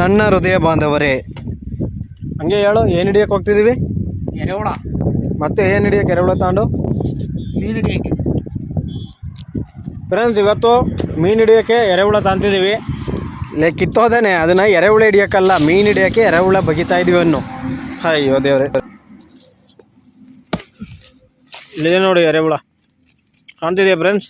ನನ್ನ ಹೃದಯ ಬಾಂಧವರೇ. ಹಂಗೆ ಹೇಳು ಏನು ಹಿಡಿಯಕ್ಕೆ ಹೋಗ್ತಿದೀವಿ? ಎರೆಹುಳ ಮತ್ತೆ ಏನು ಹಿಡಿಯಕ್ಕೆ ಎರೆಹುಳ ತಗೊಂಡು ಮೀನು ಹಿಡಿಯಕ್ಕೆ. ಫ್ರೆಂಡ್ಸ್ ಇವತ್ತು ಮೀನು ಹಿಡಿಯೋಕ್ಕೆ ಎರೆಹುಳ ತಂತಿದ್ದೀವಿ ಲೇ ಕಿತ್ತೋದೇನೆ ಅದನ್ನು ಎರೆಹುಳ ಹಿಡಿಯೋಕ್ಕಲ್ಲ ಮೀನು ಹಿಡಿಯೋಕ್ಕೆ ಎರೆಹುಳ ಬಗಿತಾ ಇದೀವಿ ಅನ್ನು. ಅಯ್ಯೋ ದೇವ್ರೆ. ಇಲ್ಲಿದೆ ನೋಡಿ ಎರೆಹುಳ. ಕಾಣ್ತಿದೆಯಾ ಫ್ರೆಂಡ್ಸ್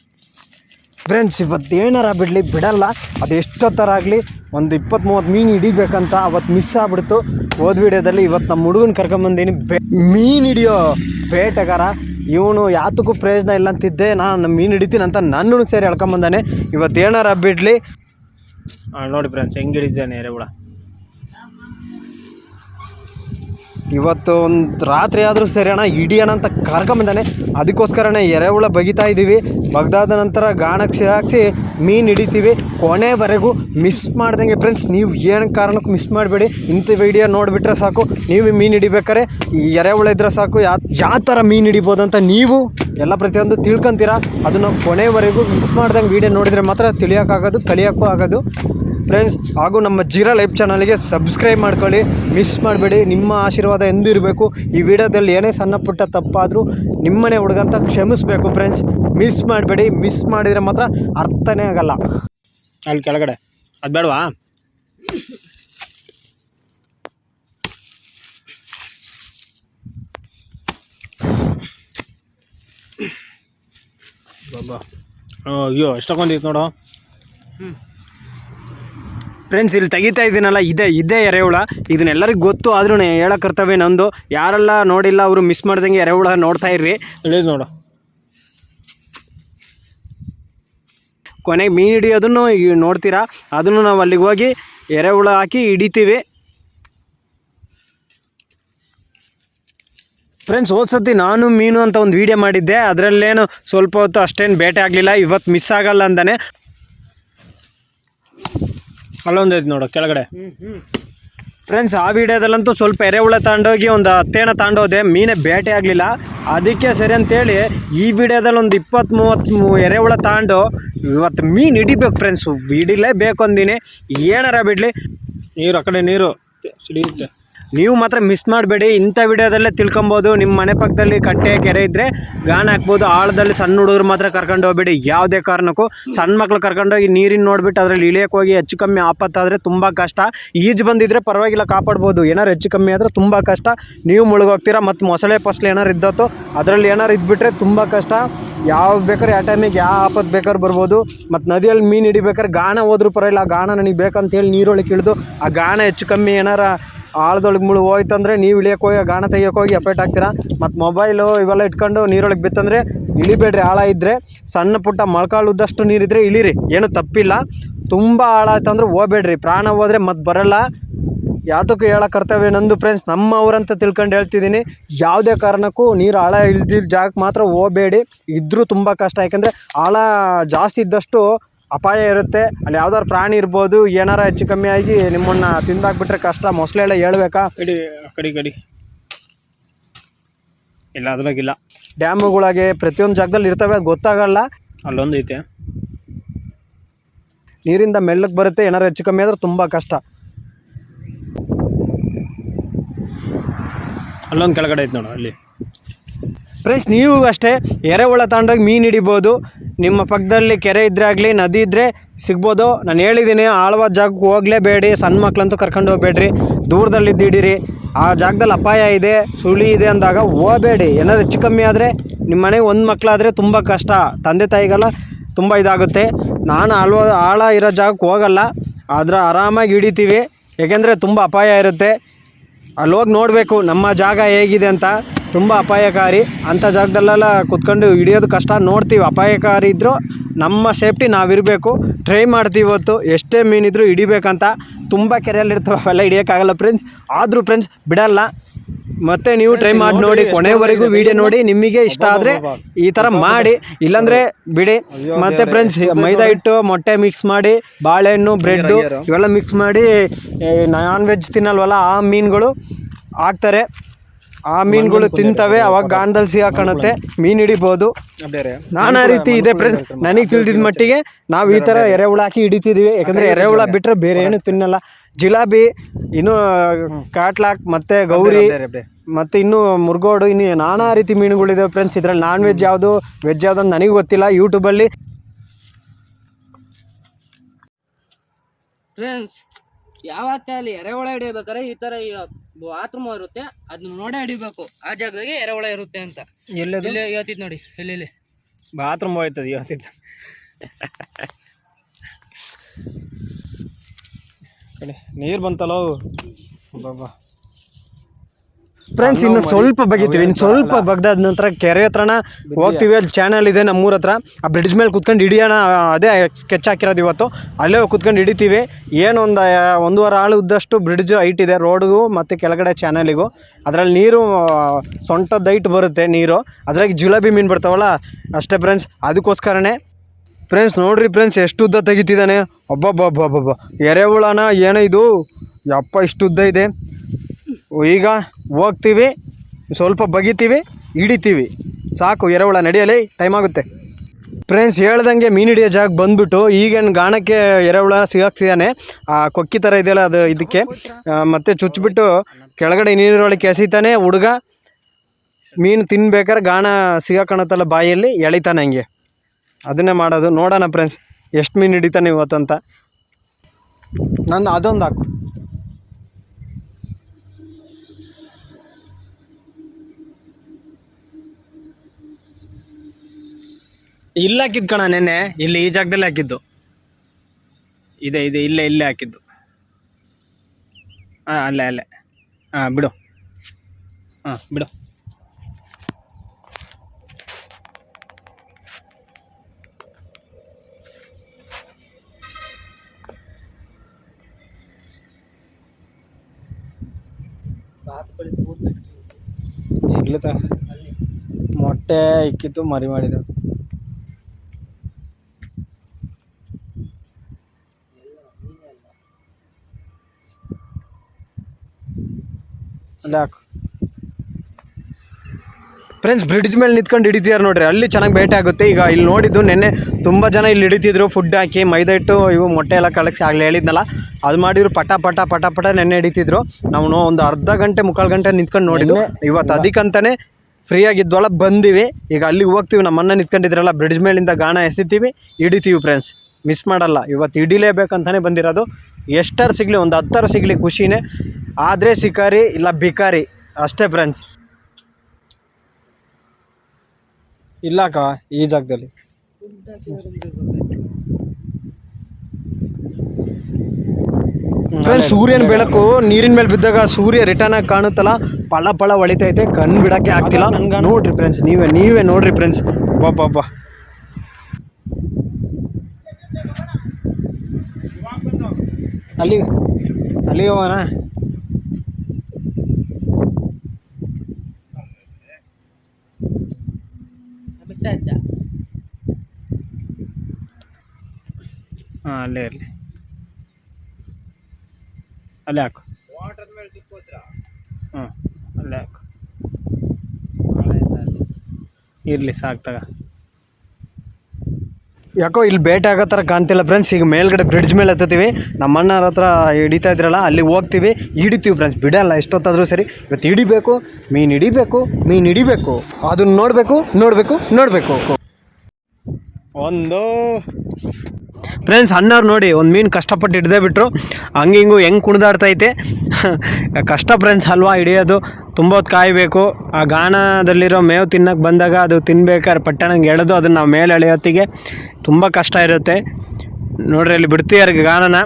ಫ್ರೆಂಡ್ಸ್ ಇವತ್ತು ಏನಾರ ಬಿಡಲಿ, ಬಿಡಲ್ಲ. ಅದು ಎಷ್ಟೊತ್ತರ ಆಗಲಿ, ಒಂದು ಇಪ್ಪತ್ತು ಮೂವತ್ತು ಮೀನು ಹಿಡಿಬೇಕಂತ ಅವತ್ತು ಮಿಸ್ ಆಗ್ಬಿಡ್ತು. ಹೋದ ವಿಡಿಯೋದಲ್ಲಿ ಇವತ್ತು ನಮ್ಮ ಹುಡುಗನ ಕರ್ಕೊಂಬಂದೀನಿ. ಬೆ ಮೀನು ಹಿಡಿಯೋ ಬೇಟೆಗಾರ. ಇವನು ಯಾತಕ್ಕೂ ಪ್ರಯೋಜನ ಇಲ್ಲ ಅಂತಿದ್ದೆ. ನಾನು ಮೀನು ಹಿಡಿತೀನಿ ಅಂತ ನನ್ನೂ ಸೇರಿ ಹೇಳ್ಕೊಂಬಂದಾನೆ ಇವತ್ತು ಏನಾರ ಬಿಡಲಿ. ನೋಡಿ ಫ್ರೆಂಡ್ಸ್ ಹೆಂಗೆ ಹಿಡಿದ್ದಾನೆ ಎರೆಹುಳ ಇವತ್ತು ಒಂದು ರಾತ್ರಿ ಆದರೂ ಸರಿ ಅಣ್ಣ ಹಿಡಿಯೋಣ ಅಂತ ಕರ್ಕೊಂಬಂದಾನೆ. ಅದಕ್ಕೋಸ್ಕರನೇ ಎರೆಹುಳ ಬಗಿತಾ ಇದ್ದೀವಿ. ಬಗ್ದಾದ ನಂತರ ಗಾಣಕ್ಕೆ ಹಾಕಿಸಿ ಮೀನು ಹಿಡಿತೀವಿ. ಕೊನೆವರೆಗೂ ಮಿಸ್ ಮಾಡ್ದಂಗೆ ಫ್ರೆಂಡ್ಸ್ ನೀವು ಏನು ಕಾರಣಕ್ಕೂ ಮಿಸ್ ಮಾಡಬೇಡಿ. ಇಂಥ ವಿಡಿಯೋ ನೋಡಿಬಿಟ್ರೆ ಸಾಕು. ನೀವು ಮೀನು ಹಿಡಿಬೇಕಾರೆ, ಈ ಎರೆಹುಳ ಇದ್ರೆ ಸಾಕು. ಯಾ, ಯಾವ ಥರ ಮೀನು ಹಿಡಿಬೋದು ಅಂತ ನೀವು ಎಲ್ಲ ಪ್ರತಿಯೊಂದು ತಿಳ್ಕೊಂತೀರಾ? ಅದನ್ನು ಕೊನೆವರೆಗೂ ಮಿಸ್ ಮಾಡ್ದಂಗೆ ವಿಡಿಯೋ ನೋಡಿದರೆ ಮಾತ್ರ ತಿಳಿಯೋಕ್ಕಾಗೋದು ಕಲಿಯೋಕ್ಕೂ ಆಗೋದು. ಫ್ರೆಂಡ್ಸ್ ಹಾಗೂ ನಮ್ಮ ಜೀರಾ ಲೈಫ್ ಚಾನಲ್ಗೆ ಸಬ್ಸ್ಕ್ರೈಬ್ ಮಾಡ್ಕೊಳ್ಳಿ. ಮಿಸ್ ಮಾಡಬೇಡಿ ನಿಮ್ಮ ಆಶೀರ್ವಾದ ಎಂದೂ ಇರಬೇಕು. ಈ ವಿಡಿಯೋದಲ್ಲಿ ಏನೇ ಸಣ್ಣ ಪುಟ್ಟ ತಪ್ಪಾದರೂ ನಿಮ್ಮನೆ ಹುಡುಗಂತ ಕ್ಷಮಿಸಬೇಕು ಫ್ರೆಂಡ್ಸ್. ಮಿಸ್ ಮಾಡಬೇಡಿ ಮಿಸ್ ಮಾಡಿದರೆ ಮಾತ್ರ ಅರ್ಥನೇ ಆಗಲ್ಲ. ಅಲ್ಲಿ ಕೆಳಗಡೆ. ಅದು ಬೇಡವಾ? ಅಯ್ಯೋ ಎಷ್ಟೊಂದಿತ್ತು ನೋಡು. ಹ್ಞೂ ಫ್ರೆಂಡ್ಸ್ ಇಲ್ಲಿ ತೆಗಿತಾ ಇದ್ದೀನಲ್ಲ ಇದೇ ಇದೇ ಎರೆಹುಳ. ಇದನ್ನೆಲ್ಲರಿಗೂ ಗೊತ್ತು ಆದ್ರೂ ಹೇಳೋ ಕರ್ತವ್ಯ ನಂದು. ಯಾರೆಲ್ಲ ನೋಡಿಲ್ಲ ಅವರು ಮಿಸ್ ಮಾಡ್ದಂಗೆ ಎರೆಹುಳ ನೋಡ್ತಾ ಇರ್ರಿ. ಇಳಿದು ನೋಡು. ಕೊನೆಗೆ ಮೀನು ಹಿಡಿಯೋದನ್ನು ಈಗ ನೋಡ್ತೀರಾ? ಅದನ್ನು ನಾವು ಅಲ್ಲಿಗೆ ಹೋಗಿ ಎರೆಹುಳ ಹಾಕಿ ಹಿಡಿತೀವಿ. ಫ್ರೆಂಡ್ಸ್ ಹೋದ್ಸತಿ ನಾನು ಮೀನು ಅಂತ ಒಂದು ವೀಡಿಯೋ ಮಾಡಿದ್ದೆ. ಅದರಲ್ಲೇನು ಸ್ವಲ್ಪ ಹೊತ್ತು ಅಷ್ಟೇನು ಬೇಟೆ ಆಗಲಿಲ್ಲ. ಇವತ್ತು ಮಿಸ್ ಆಗಲ್ಲ ಅಂದಾನೆ. ಅಲ್ಲೊಂದು ನೋಡ ಕೆಳಗಡೆ. ಫ್ರೆಂಡ್ಸ್ ಆ ವಿಡಿಯೋದಲ್ಲಂತೂ ಸ್ವಲ್ಪ ಎರೆಹುಳ ತಗೊಂಡೋಗಿ ಒಂದು ಹತ್ತೇಣ ತಗೊಂಡೋದೆ ಮೀನೇ ಬೇಟೆ ಆಗಲಿಲ್ಲ. ಅದಕ್ಕೆ ಸರಿ ಅಂತೇಳಿ ಈ ವಿಡಿಯೋದಲ್ಲಿ ಒಂದು ಇಪ್ಪತ್ತು ಮೂವತ್ತು ಎರೆಹುಳ ತಗೊಂಡು ಇವತ್ತು ಮೀನು ಹಿಡಿಬೇಕು ಫ್ರೆಂಡ್ಸು ಹಿಡಿಲೇಬೇಕು ಅಂದಿನಿ. ಏನಾರ ಬಿಡಲಿ. ನೀರು ಆ ಕಡೆ ನೀರು. ಸಿಡಿಯುತ್ತೆ ನೀವು ಮಾತ್ರ ಮಿಸ್ ಮಾಡಬೇಡಿ. ಇಂಥ ವಿಡಿಯೋದಲ್ಲೇ ತಿಳ್ಕೊಬೋದು. ನಿಮ್ಮ ಮನೆ ಪಕ್ಕದಲ್ಲಿ ಕಟ್ಟೆ, ಕೆರೆ ಇದ್ದರೆ ಗಾಣ ಹಾಕ್ಬೋದು. ಆಳದಲ್ಲಿ ಸಣ್ಣ ಹುಡುಗರು ಮಾತ್ರ ಕರ್ಕೊಂಡು ಹೋಗ್ಬೇಡಿ. ಯಾವುದೇ ಕಾರಣಕ್ಕೂ ಸಣ್ಣ ಮಕ್ಳು ಕರ್ಕೊಂಡೋಗಿ ನೀರಿನ ನೋಡಿಬಿಟ್ಟು ಅದರಲ್ಲಿ ಇಳಿಯಕ್ಕೆ ಹೋಗಿ ಹೆಚ್ಚು ಕಮ್ಮಿ ಆಪತ್ತಾದರೆ ತುಂಬ ಕಷ್ಟ. ಈಜು ಬಂದಿದ್ದರೆ ಪರವಾಗಿಲ್ಲ, ಕಾಪಾಡ್ಬೋದು. ಏನಾರು ಹೆಚ್ಚು ಕಮ್ಮಿ ಆದರೆ ತುಂಬ ಕಷ್ಟ. ನೀವು ಮುಳುಗೋಗ್ತೀರಾ ಮತ್ತು ಮೊಸಳೆ ಫಸ್ಲು ಏನಾರು ಇದ್ದತ್ತು ಅದರಲ್ಲಿ ಏನಾರು ಇದ್ಬಿಟ್ರೆ ತುಂಬ ಕಷ್ಟ. ಯಾವ ಬೇಕಾದ್ರೆ ಆ ಟೈಮಿಗೆ ಯಾವ ಆಪತ್ತು ಬೇಕಾದ್ರೆ ಬರ್ಬೋದು. ಮತ್ತು ನದಿಯಲ್ಲಿ ಮೀನು ಹಿಡಿಬೇಕಾದ್ರೆ ಗಾಣ ಹೋದ್ರೂ ಪರವಾಗಿಲ್ಲ. ಆ ಗಾಣ ನನಗೆ ಬೇಕಂತೇಳಿ ನೀರೊಳಗೆ ಇಳಿದು ಆ ಗಾಣ ಹೆಚ್ಚು ಕಮ್ಮಿ ಏನಾರ ಆಳದೊಳಗೆ ಮುಳು ಹೋಯ್ತಂದ್ರೆ ನೀವು ಇಳಿಯೋಕೆ ಹೋಗಿ ಗಾಣ ತೆಗಿಯೋಕೆ ಹೋಗಿ ಎಫೆಕ್ಟ್ ಆಗ್ತೀರಾ? ಮತ್ತು ಮೊಬೈಲು ಇವೆಲ್ಲ ಇಟ್ಕೊಂಡು ನೀರೊಳಗೆ ಬಿತ್ತಂದರೆ ಇಳಿಬೇಡ್ರಿ, ಆಳ ಇದ್ದರೆ ಸಣ್ಣ ಪುಟ್ಟ ಮೊಳಕಾಲುದ್ದಷ್ಟು ನೀರಿದ್ರೆ ಇಳಿರಿ, ಏನು ತಪ್ಪಿಲ್ಲ. ತುಂಬ ಆಳ ಆಯ್ತಂದ್ರೆ ಹೋಗ್ಬೇಡ್ರಿ, ಪ್ರಾಣ ಹೋದರೆ ಮತ್ತೆ ಬರಲ್ಲ. ಯಾತಕ್ಕೂ ಹೇಳೋ ಕರ್ತವ್ಯ ನಂದು ಫ್ರೆಂಡ್ಸ್ ನಮ್ಮವರಂತ ತಿಳ್ಕೊಂಡು ಹೇಳ್ತಿದ್ದೀನಿ. ಯಾವುದೇ ಕಾರಣಕ್ಕೂ ನೀರು ಆಳ ಇಲ್ದಿದ್ದ ಜಾಗಕ್ಕೆ ಮಾತ್ರ ಹೋಗಬೇಡಿ. ಇದ್ದರೂ ತುಂಬ ಕಷ್ಟ, ಯಾಕಂದರೆ ಆಳ ಜಾಸ್ತಿ ಇದ್ದಷ್ಟು ಅಪಾಯ ಇರುತ್ತೆ. ಅಲ್ಲಿ ಯಾವ್ದಾದ್ರು ಪ್ರಾಣಿ ಇರ್ಬೋದು ಏನಾರ ಹೆಚ್ಚು ಕಮ್ಮಿ ಆಗಿ ನಿಮ್ಮನ್ನ ತಿಂದಾಕ್ಬಿಟ್ರೆ ಕಷ್ಟ. ಮೊಸಳೆಲ್ಲ ಹೇಳ್ಬೇಕಾ? ಕಡಿ ಕಡಿ ಕಡಿ. ಇಲ್ಲ ಅದ್ರಾಗಿಲ್ಲ ಡ್ಯಾಮುಗಳಾಗೆ ಪ್ರತಿಯೊಂದು ಜಾಗದಲ್ಲಿ ಇರ್ತವೆ ಅದು ಗೊತ್ತಾಗಲ್ಲ. ಅಲ್ಲೊಂದು ಐತೆ. ನೀರಿಂದ ಮೆಲ್ಲಕ್ಕೆ ಬರುತ್ತೆ ಏನಾರು ಹೆಚ್ಚು ಕಮ್ಮಿ ಆದ್ರೆ ತುಂಬ ಕಷ್ಟ. ಅಲ್ಲೊಂದು ಕೆಳಗಡೆ ಐತೆ ನೋಡು ಅಲ್ಲಿ. ಫ್ರೆಂಡ್ಸ್ ನೀವು ಅಷ್ಟೇ ಎರೆಹುಳ ತಗೊಂಡೋಗಿ ಮೀನು ಹಿಡಿಬೋದು. ನಿಮ್ಮ ಪಕ್ಕದಲ್ಲಿ ಕೆರೆ ಇದ್ರೆ ಆಗಲಿ, ನದಿ ಇದ್ದರೆ ಸಿಗ್ಬೋದು. ನಾನು ಹೇಳಿದ್ದೀನಿ ಆಳವಾದ ಜಾಗಕ್ಕೆ ಹೋಗಲೇಬೇಡಿ. ಸಣ್ಣ ಮಕ್ಕಳಂತೂ ಕರ್ಕೊಂಡು ಹೋಗಬೇಡ್ರಿ. ದೂರದಲ್ಲಿ ಹಿಡೀರಿ ಆ ಜಾಗದಲ್ಲಿ ಅಪಾಯ ಇದೆ ಸುಳಿ ಇದೆ ಅಂದಾಗ ಹೋಗಬೇಡಿ. ಏನಾದರೂ ಹೆಚ್ಚು ಕಮ್ಮಿ ಆದರೆ ನಿಮ್ಮ ಮನೆಗೆ ಒಂದು ಮಕ್ಕಳಾದರೆ ತುಂಬ ಕಷ್ಟ. ತಂದೆ ತಾಯಿಗೆಲ್ಲ ತುಂಬ ಇದಾಗುತ್ತೆ. ನಾನು ಆಳ್ವ, ಆಳ ಇರೋ ಜಾಗಕ್ಕೆ ಹೋಗಲ್ಲ. ಆದರೆ ಆರಾಮಾಗಿ ಹಿಡಿತೀವಿ. ಏಕೆಂದರೆ ತುಂಬ ಅಪಾಯ ಇರುತ್ತೆ. ಅಲ್ಲಿ ಹೋಗಿ ನೋಡಬೇಕು ನಮ್ಮ ಜಾಗ ಹೇಗಿದೆ ಅಂತ. ತುಂಬ ಅಪಾಯಕಾರಿ. ಅಂಥ ಜಾಗದಲ್ಲೆಲ್ಲ ಕುತ್ಕೊಂಡು ಹಿಡಿಯೋದು ಕಷ್ಟ. ನೋಡ್ತೀವಿ, ಅಪಾಯಕಾರಿ ಇದ್ದರೂ ನಮ್ಮ ಸೇಫ್ಟಿ ನಾವಿರಬೇಕು. ಟ್ರೈ ಮಾಡ್ತೀವಿ ಇವತ್ತು ಎಷ್ಟೇ ಮೀನಿದ್ರೂ ಹಿಡಿಬೇಕಂತ. ತುಂಬ ಕೆರೆಯಲ್ಲಿ ಇರ್ತವೆ ಅವೆಲ್ಲ ಹಿಡಿಯೋಕ್ಕಾಗಲ್ಲ ಫ್ರೆಂಡ್ಸ್. ಆದರೂ ಫ್ರೆಂಡ್ಸ್, ಬಿಡಲ್ಲ. ಮತ್ತೆ ನೀವು ಟ್ರೈ ಮಾಡಿ ನೋಡಿ ಕೊನೆವರೆಗೂ ವಿಡಿಯೋ ನೋಡಿ ನಿಮಗೆ ಇಷ್ಟ ಆದರೆ ಈ ಥರ ಮಾಡಿ ಇಲ್ಲಾಂದರೆ ಬಿಡಿ. ಮತ್ತೆ ಫ್ರೆಂಡ್ಸ್ ಮೈದಾ ಹಿಟ್ಟು ಮೊಟ್ಟೆ ಮಿಕ್ಸ್ ಮಾಡಿ ಬಾಳೆಹಣ್ಣು ಬ್ರೆಡ್ಡು ಇವೆಲ್ಲ ಮಿಕ್ಸ್ ಮಾಡಿ ನಾನ್ ವೆಜ್ ತಿನ್ನಲ್ವಲ್ಲ ಆ ಮೀನುಗಳು ಹಾಕ್ತಾರೆ ಆ ಮೀನುಗಳು ತಿಂತವೆ ಅವಾಗ ಗಾಣದಲ್ಲಿ ಕಾಣುತ್ತೆ ಮೀನು ಹಿಡಿಬೋದು. ನಾನಾ ರೀತಿ ಇದೆ ಫ್ರೆಂಡ್ಸ್ ನನಗೆ ತಿಳಿದಿದ ಮಟ್ಟಿಗೆ ನಾವು ಈ ಥರ ಎರೆಹುಳ ಹಾಕಿ ಹಿಡಿತಿದ್ದೀವಿ ಯಾಕಂದ್ರೆ ಎರೆಹುಳ ಬಿಟ್ರೆ ಬೇರೆ ಏನು ತಿನ್ನಲ್ಲ. ಜಿಲಾಬಿ ಇನ್ನು ಕಾಟ್ಲಾಕ್ ಮತ್ತೆ ಗೌರಿ ಮತ್ತೆ ಇನ್ನು ಮುರ್ಗೋಡು ಇನ್ನು ನಾನಾ ರೀತಿ ಮೀನುಗಳಿದೆ ಫ್ರೆಂಡ್ಸ್ ಇದ್ರಲ್ಲಿ ನಾನ್ ವೆಜ್ ಯಾವುದು ವೆಜ್ ಯಾವುದು ಅಂತ ನನಗೆ ಗೊತ್ತಿಲ್ಲ. ಯೂಟ್ಯೂಬಲ್ಲಿ ಫ್ರೆಂಡ್ಸ್ ಯಾವತ್ತೇ ಅಲ್ಲಿ ಎರೆಹುಳ ಹಿಡಿಬೇಕಾದ್ರೆ ಈ ತರ ಬಾತ್ರೂಮ್ ಇರುತ್ತೆ. ಅದನ್ನ ನೋಡೇ ಹಿಡಿಬೇಕು. ಆ ಜಾಗದಾಗೆ ಎರೆಹುಳ ಇರುತ್ತೆ ಅಂತ. ಎಲ್ಲದು? ಇಲ್ಲೇ ಹೇಳ್ತಿದ್ ನೋಡಿ. ಇಲ್ಲಿ ಇಲ್ಲಿ. ಬಾತ್ರೂಮ್ ಹೋಯ್ತದ ಇವತ್ತಿದ್ದು ಕಡೆ ನೀರು ಬಂತಲ್ಲ? ಬಾಬಾ ಫ್ರೆಂಡ್ಸ್ ಇನ್ನು ಸ್ವಲ್ಪ ಬಗಿತೀವಿ. ಇನ್ನು ಸ್ವಲ್ಪ ಬಗ್ದಾದ ನಂತರ ಕೆರೆ ಹತ್ರನ ಹೋಗ್ತೀವಿ. ಅಲ್ಲಿ ಚಾನಲ್ ಇದೆ ನಮ್ಮೂರ ಹತ್ರ. ಆ ಬ್ರಿಡ್ಜ್ ಮೇಲೆ ಕುತ್ಕೊಂಡು ಹಿಡಿಯೋಣ. ಅದೇ ಸ್ಕೆಚ್ ಹಾಕಿರೋದು ಇವತ್ತು. ಅಲ್ಲೇ ಹೋಗಿ ಕುತ್ಕೊಂಡು ಹಿಡಿತೀವಿ. ಏನೊಂದು ಒಂದು ಒಂದೂವರೆ ಆಳು ಉದ್ದಷ್ಟು ಬ್ರಿಡ್ಜ್ ಹೈಟ್ ಇದೆ. ರೋಡ್ಗೂ ಮತ್ತು ಕೆಳಗಡೆ ಚಾನಲಿಗೂ ಅದರಲ್ಲಿ ನೀರು ಸೊಂಟದ ಹೈಟ್ ಬರುತ್ತೆ ನೀರು. ಅದ್ರಾಗ ಜಿಲೇಬಿ ಮೀನು ಬರ್ತಾವಲ್ಲ? ಅಷ್ಟೇ ಫ್ರೆಂಡ್ಸ್ ಅದಕ್ಕೋಸ್ಕರನೇ. ಫ್ರೆಂಡ್ಸ್ ನೋಡ್ರಿ ಫ್ರೆಂಡ್ಸ್ ಎಷ್ಟು ಉದ್ದ ತೆಗಿತಿದ್ದಾನೆ. ಒಬ್ಬೊಬ್ಬೊಬ್ಬೊಬ್ಬ ಎರೆಹುಳನ ಏನೋ ಇದು? ಯಪ್ಪ ಇಷ್ಟು ಉದ್ದ ಇದೆ. ಈಗ ಹೋಗ್ತೀವಿ, ಸ್ವಲ್ಪ ಬಗಿತೀವಿ, ಹಿಡಿತೀವಿ. ಸಾಕು ಎರೆಹುಳ ನಡೆಯಲಿ ಟೈಮ್ ಆಗುತ್ತೆ. ಫ್ರೆಂಡ್ಸ್ ಹೇಳ್ದಂಗೆ ಮೀನು ಹಿಡಿಯೋ ಜಾಗ ಬಂದ್ಬಿಟ್ಟು ಈಗೇನು ಗಾಣಕ್ಕೆ ಎರೆಹುಳ ಸಿಗಾಕ್ತಿದ್ದಾನೆ ಆ ಕೊಕ್ಕಿ ಥರ ಇದೆಯಲ್ಲ ಅದು ಇದಕ್ಕೆ. ಮತ್ತೆ ಚುಚ್ಚಿಬಿಟ್ಟು ಕೆಳಗಡೆ ನೀರೊಳಗೆ ಎಸಿತಾನೆ ಹುಡುಗ. ಮೀನು ತಿನ್ಬೇಕಾದ್ರೆ ಗಾಣ ಸಿಗಾಕಣತ್ತಲ್ಲ ಬಾಯಲ್ಲಿ, ಎಳಿತಾನೆ ಹಂಗೆ. ಅದನ್ನೇ ಮಾಡೋದು. ನೋಡೋಣ ಫ್ರೆಂಡ್ಸ್ ಎಷ್ಟು ಮೀನು ಹಿಡಿತಾನೆ ಇವತ್ತಂತ. ನಂದು ಅದೊಂದು ಹಾಕು. ಇಲ್ಲಿ ಹಾಕಿದ್ದು ಕಣ ನೆನ್ನೆ. ಇಲ್ಲಿ ಈ ಜಾಗದಲ್ಲಿ ಹಾಕಿದ್ದು. ಇದೆ ಇದೆ, ಇಲ್ಲೇ ಇಲ್ಲೇ ಹಾಕಿದ್ದು. ಹಾಂ, ಅಲ್ಲೇ ಅಲ್ಲೇ. ಹಾಂ, ಬಿಡು. ಹಾಂ, ಬಿಡು. ಮೊಟ್ಟೆ ಇಕ್ಕಿತ್ತು ಮರಿ ಮಾಡಿದ ಹಾಕು ಫ್ರೆಂಡ್ಸ್ ಬ್ರಿಡ್ಜ್ ಮೇಲೆ ನಿಂತ್ಕೊಂಡು ಹಿಡಿತಿದ್ದಾರೆ ನೋಡ್ರಿ ಅಲ್ಲಿ ಚೆನ್ನಾಗಿ ಬೇಟೆ ಆಗುತ್ತೆ. ಈಗ ಇಲ್ಲಿ ನೋಡಿದ್ದು ನೆನ್ನೆ ತುಂಬ ಜನ ಇಲ್ಲಿ ಹಿಡಿತಿದ್ರು ಫುಡ್ ಹಾಕಿ ಮೈದಾ ಇಟ್ಟು ಇವು ಮೊಟ್ಟೆ ಎಲ್ಲ ಕಳಿಸಿ ಆಗಲೇ ಹೇಳಿದ್ನಲ್ಲ ಅದು ಮಾಡಿದ್ರು ಪಟ ಪಟ ಪಟ ಪಟ ನೆನ್ನೆ ಹಿಡಿತಿದ್ರು. ನಾವು ನೋ- ಒಂದು ಅರ್ಧ ಗಂಟೆ ಮುಕ್ಕಾಲು ಗಂಟೆ ನಿಂತ್ಕೊಂಡು ನೋಡಿದ್ದು ಇವತ್ತು ಅದಕ್ಕಂತಾನೆ ಫ್ರೀ ಆಗಿದ್ವಲ್ಲ ಬಂದಿವಿ. ಈಗ ಅಲ್ಲಿಗೆ ಹೋಗ್ತೀವಿ ನಮ್ಮನ್ನ ನಿಂತ್ಕೊಂಡಿದ್ರಲ್ಲ ಬ್ರಿಡ್ಜ್ ಮೇಲಿಂದ ಗಾಣ ಎಸಿತೀವಿ ಹಿಡಿತೀವಿ ಫ್ರೆಂಡ್ಸ್ ಮಿಸ್ ಮಾಡಲ್ಲ ಇವತ್ತು ಹಿಡಿಲೇಬೇಕಂತಾನೆ ಬಂದಿರೋದು. ಎಷ್ಟಾರು ಸಿಗಲಿ ಒಂದು ಹತ್ತಾರು ಸಿಗಲಿ ಖುಷಿನೇ. ಆದರೆ ಸಿಕಾರಿ ಇಲ್ಲ ಬಿಕಾರಿ ಅಷ್ಟೇ ಫ್ರೆಂಡ್ಸ್ ಇಲ್ಲ ಅಕ್ಕ ಈ ಜಾಗದಲ್ಲಿ. ಫ್ರೆಂಡ್ಸ್ ಸೂರ್ಯನ ಬೆಳಕು ನೀರಿನ ಮೇಲೆ ಬಿದ್ದಾಗ ಸೂರ್ಯ ರಿಟರ್ನ್ ಆಗಿ ಕಾಣುತ್ತಲ್ಲ? ಪಳ ಪಳ ಹೊಳಿತೈತೆ ಕಣ್ಣು ಬಿಡಕ್ಕೆ ಆಗ್ತಿಲ್ಲ. ನೋಡ್ರಿ ಫ್ರೆಂಡ್ಸ್ ನೀವೇ ನೀವೇ ನೋಡ್ರಿ ಫ್ರೆಂಡ್ಸ್ ಬಾಬಾ ಅಲ್ಲಿ ಅಲ್ಲಿ ಹೋಗೋಣ. ಹಾಂ ಅಲ್ಲೇ ಇರಲಿ. ಅಲ್ಲೇ ಹಾಕು. ಹಾಂ ಅಲ್ಲೇ ಹಾಕು. ಇರಲಿ ಸಾಕು ತಗ. ಯಾಕೋ ಇಲ್ಲಿ ಭೇಟಿ ಆಗೋ ಥರ ಕಾಣ್ತಿಲ್ಲ ಫ್ರೆಂಡ್ಸ್ ಈಗ ಮೇಲ್ಗಡೆ ಬ್ರಿಡ್ಜ್ ಮೇಲೆ ನಮ್ಮ ಅಣ್ಣವ್ರ ಹತ್ರ ಹಿಡಿತಾ ಇದ್ರಲ್ಲ, ಅಲ್ಲಿ ಹೋಗ್ತೀವಿ. ಹಿಡಿತೀವಿ ಫ್ರೆಂಡ್ಸ್ ಬಿಡಲ್ಲ, ಎಷ್ಟೊತ್ತಾದರೂ ಸರಿ. ಇವತ್ತು ಹಿಡಿಬೇಕು, ಮೀನು ಹಿಡಿಬೇಕು ಮೀನು ಹಿಡಿಬೇಕು. ಅದನ್ನ ನೋಡಬೇಕು ನೋಡಬೇಕು ನೋಡಬೇಕು. ಒಂದು. ಫ್ರೆಂಡ್ಸ್ ಅಣ್ಣವ್ರು ನೋಡಿ, ಒಂದು ಮೀನು ಕಷ್ಟಪಟ್ಟು ಹಿಡ್ದೇ ಬಿಟ್ರು. ಹಂಗೆ ಹಿಂಗೂ ಹೆಂಗೆ ಕುಣಿದಾಡ್ತೈತೆ ಕಷ್ಟ ಫ್ರೆಂಡ್ಸ್ ಅಲ್ವಾ ಹಿಡಿಯೋದು. ತುಂಬ ಹೊತ್ತು ಕಾಯಬೇಕು. ಆ ಗಾಣದಲ್ಲಿರೋ ಮೇವು ತಿನ್ನಕ್ಕೆ ಬಂದಾಗ ಅದು ತಿನ್ಬೇಕಾದ್ರೆ ಪಟ್ಟಣಂಗೆ ಎಳೆದು ಅದನ್ನು ನಾವು ಮೇಲೆ ಎಳೆಯೋತ್ತಿಗೆ ತುಂಬ ಕಷ್ಟ ಇರುತ್ತೆ. ನೋಡ್ರಿ ಅಲ್ಲಿ ಬಿಡ್ತೀಯಾರ ಗಾನನ.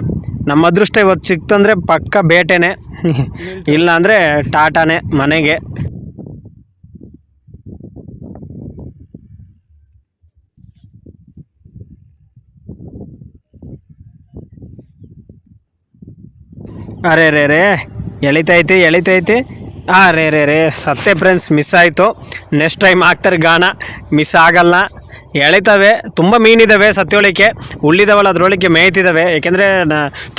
ನಮ್ಮ ಅದೃಷ್ಟ ಇವತ್ತು ಸಿಕ್ತಂದ್ರೆ ಪಕ್ಕ ಬೇಟೆನೆ. ಇಲ್ಲ ಅಂದರೆ ಟಾಟಾನೆ, ಮನೆಗೆ. ಅರೆ ರೇ ರೇ ಎಳಿತೈತಿ ಎಳಿತೈತಿ. ಆ ರೇ ರೇ ರೇ ಸತ್ತೆ ಫ್ರೆಂಡ್ಸ್ ಮಿಸ್ ಆಯಿತು. ನೆಕ್ಸ್ಟ್ ಟೈಮ್ ಹಾಕ್ತಾರೆ ಗಾನ. ಮಿಸ್ ಆಗಲ್ಲ. ಎಳಿತವೆ, ತುಂಬ ಮೀನಿದ್ದಾವೆ ಸತ್ಯೋಳಿಕೆ. ಉಳ್ಳಿದಾವಲ್ಲ, ಅದರೊಳಗೆ ಮೇಯ್ತಿದ್ದಾವೆ ಏಕೆಂದರೆ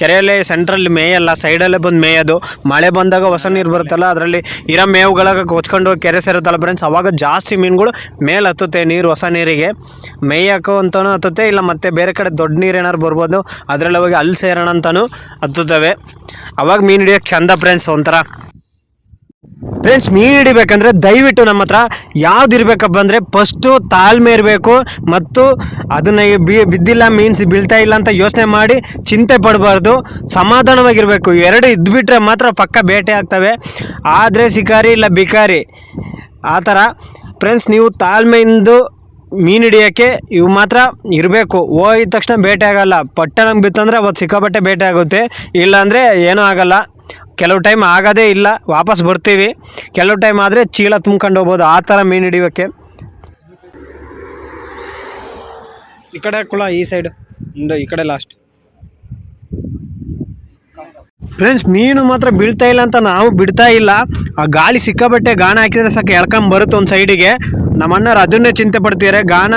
ಕೆರೆಯಲ್ಲಿ ಸೆಂಟ್ರಲ್ಲಿ ಮೇಯಲ್ಲ ಸೈಡಲ್ಲೇ ಬಂದು ಮೇಯೋದು ಮಳೆ ಬಂದಾಗ ಹೊಸ ನೀರು ಬರುತ್ತಲ್ಲ, ಅದರಲ್ಲಿ ಇರೋ ಮೇವುಗಳಾಗ ಕೊಚ್ಕೊಂಡು ಕೆರೆ ಸೇರುತ್ತಲ್ಲ ಫ್ರೆಂಡ್ಸ್ ಅವಾಗ ಜಾಸ್ತಿ ಮೀನುಗಳು ಮೇಲೆ ಹತ್ತುತ್ತೆ ನೀರು, ಹೊಸ ನೀರಿಗೆ. ಮೇಯಕ್ಕೂ ಅಂತಲೂ ಹತ್ತುತ್ತೆ, ಇಲ್ಲ ಮತ್ತೆ ಬೇರೆ ಕಡೆ ದೊಡ್ಡ ನೀರು ಏನಾದ್ರು ಬರ್ಬೋದು, ಅದರಲ್ಲಿ ಹೋಗಿ ಅಲ್ಲಿ ಸೇರೋಣ ಅಂತಲೂ ಹತ್ತುತ್ತವೆ. ಅವಾಗ ಮೀನು ಹಿಡಿಯೋಕ್ಕೆ ಚಂದ ಫ್ರೆಂಡ್ಸ್ ಒಂಥರ. ಫ್ರೆಂಡ್ಸ್ ಮೀನು ಹಿಡಿಬೇಕಂದ್ರೆ ದಯವಿಟ್ಟು ನಮ್ಮ ಹತ್ರ ಯಾವ್ದು ಇರಬೇಕಪ್ಪ ಅಂದರೆ ಫಸ್ಟು ತಾಳ್ಮೆ ಇರಬೇಕು ಮತ್ತು ಅದನ್ನು ಬಿದ್ದಿಲ್ಲ ಮೀನ್ಸ್ ಬೀಳ್ತಾ ಇಲ್ಲ ಅಂತ ಯೋಚನೆ ಮಾಡಿ ಚಿಂತೆ ಪಡಬಾರ್ದು, ಸಮಾಧಾನವಾಗಿರಬೇಕು. ಎರಡು ಇದ್ಬಿಟ್ರೆ ಮಾತ್ರ ಪಕ್ಕ ಬೇಟೆ ಆಗ್ತವೆ. ಆದರೆ ಶಿಕಾರಿ ಇಲ್ಲ ಬಿಕಾರಿ ಆ ಥರ. ಫ್ರೆಂಡ್ಸ್ ನೀವು ತಾಳ್ಮೆಯಿಂದ ಮೀನು ಹಿಡಿಯೋಕ್ಕೆ ಇವು ಮಾತ್ರ ಇರಬೇಕು. ಹೋಗಿದ ತಕ್ಷಣ ಬೇಟೆ ಆಗಲ್ಲ. ಪಟ್ಟಣಂಗೆ ಬಿತ್ತಂದ್ರೆ ಅವತ್ತು ಸಿಕ್ಕಾಪಟ್ಟೆ ಬೇಟೆ ಆಗುತ್ತೆ. ಇಲ್ಲಾಂದರೆ ಏನೂ ಆಗಲ್ಲ. ಕೆಲವು ಟೈಮ್ ಆಗೋದೇ ಇಲ್ಲ, ವಾಪಸ್ ಬರ್ತೀವಿ. ಕೆಲವು ಟೈಮ್ ಆದರೆ ಚೀಲ ತುಂಬ್ಕೊಂಡು ಹೋಗ್ಬೋದು, ಆ ಥರ ಮೀನು ಹಿಡಿಯೋಕ್ಕೆ ಈ ಕಡೆ ಕುಳ, ಈ ಸೈಡು ಇಂದ ಈ ಕಡೆ ಲಾಸ್ಟ್ ಫ್ರೆಂಡ್ಸ್ ಮೀನು ಮಾತ್ರ ಬೀಳ್ತಾ ಇಲ್ಲ ಅಂತ ನಾವು ಬಿಡ್ತಾ ಇಲ್ಲ. ಆ ಗಾಳಿ ಸಿಕ್ಕಾಬಟ್ಟೆ ಗಾಣ ಹಾಕಿದ್ರೆ ಸಾಕು ಎಳ್ಕೊಂಬರುತ್ತೆ ಒಂದು ಸೈಡಿಗೆ ನಮ್ಮ ಅಣ್ಣವ್ರು ಅದನ್ನೇ ಚಿಂತೆ ಪಡ್ತಿದ್ದಾರೆ ಗಾಣ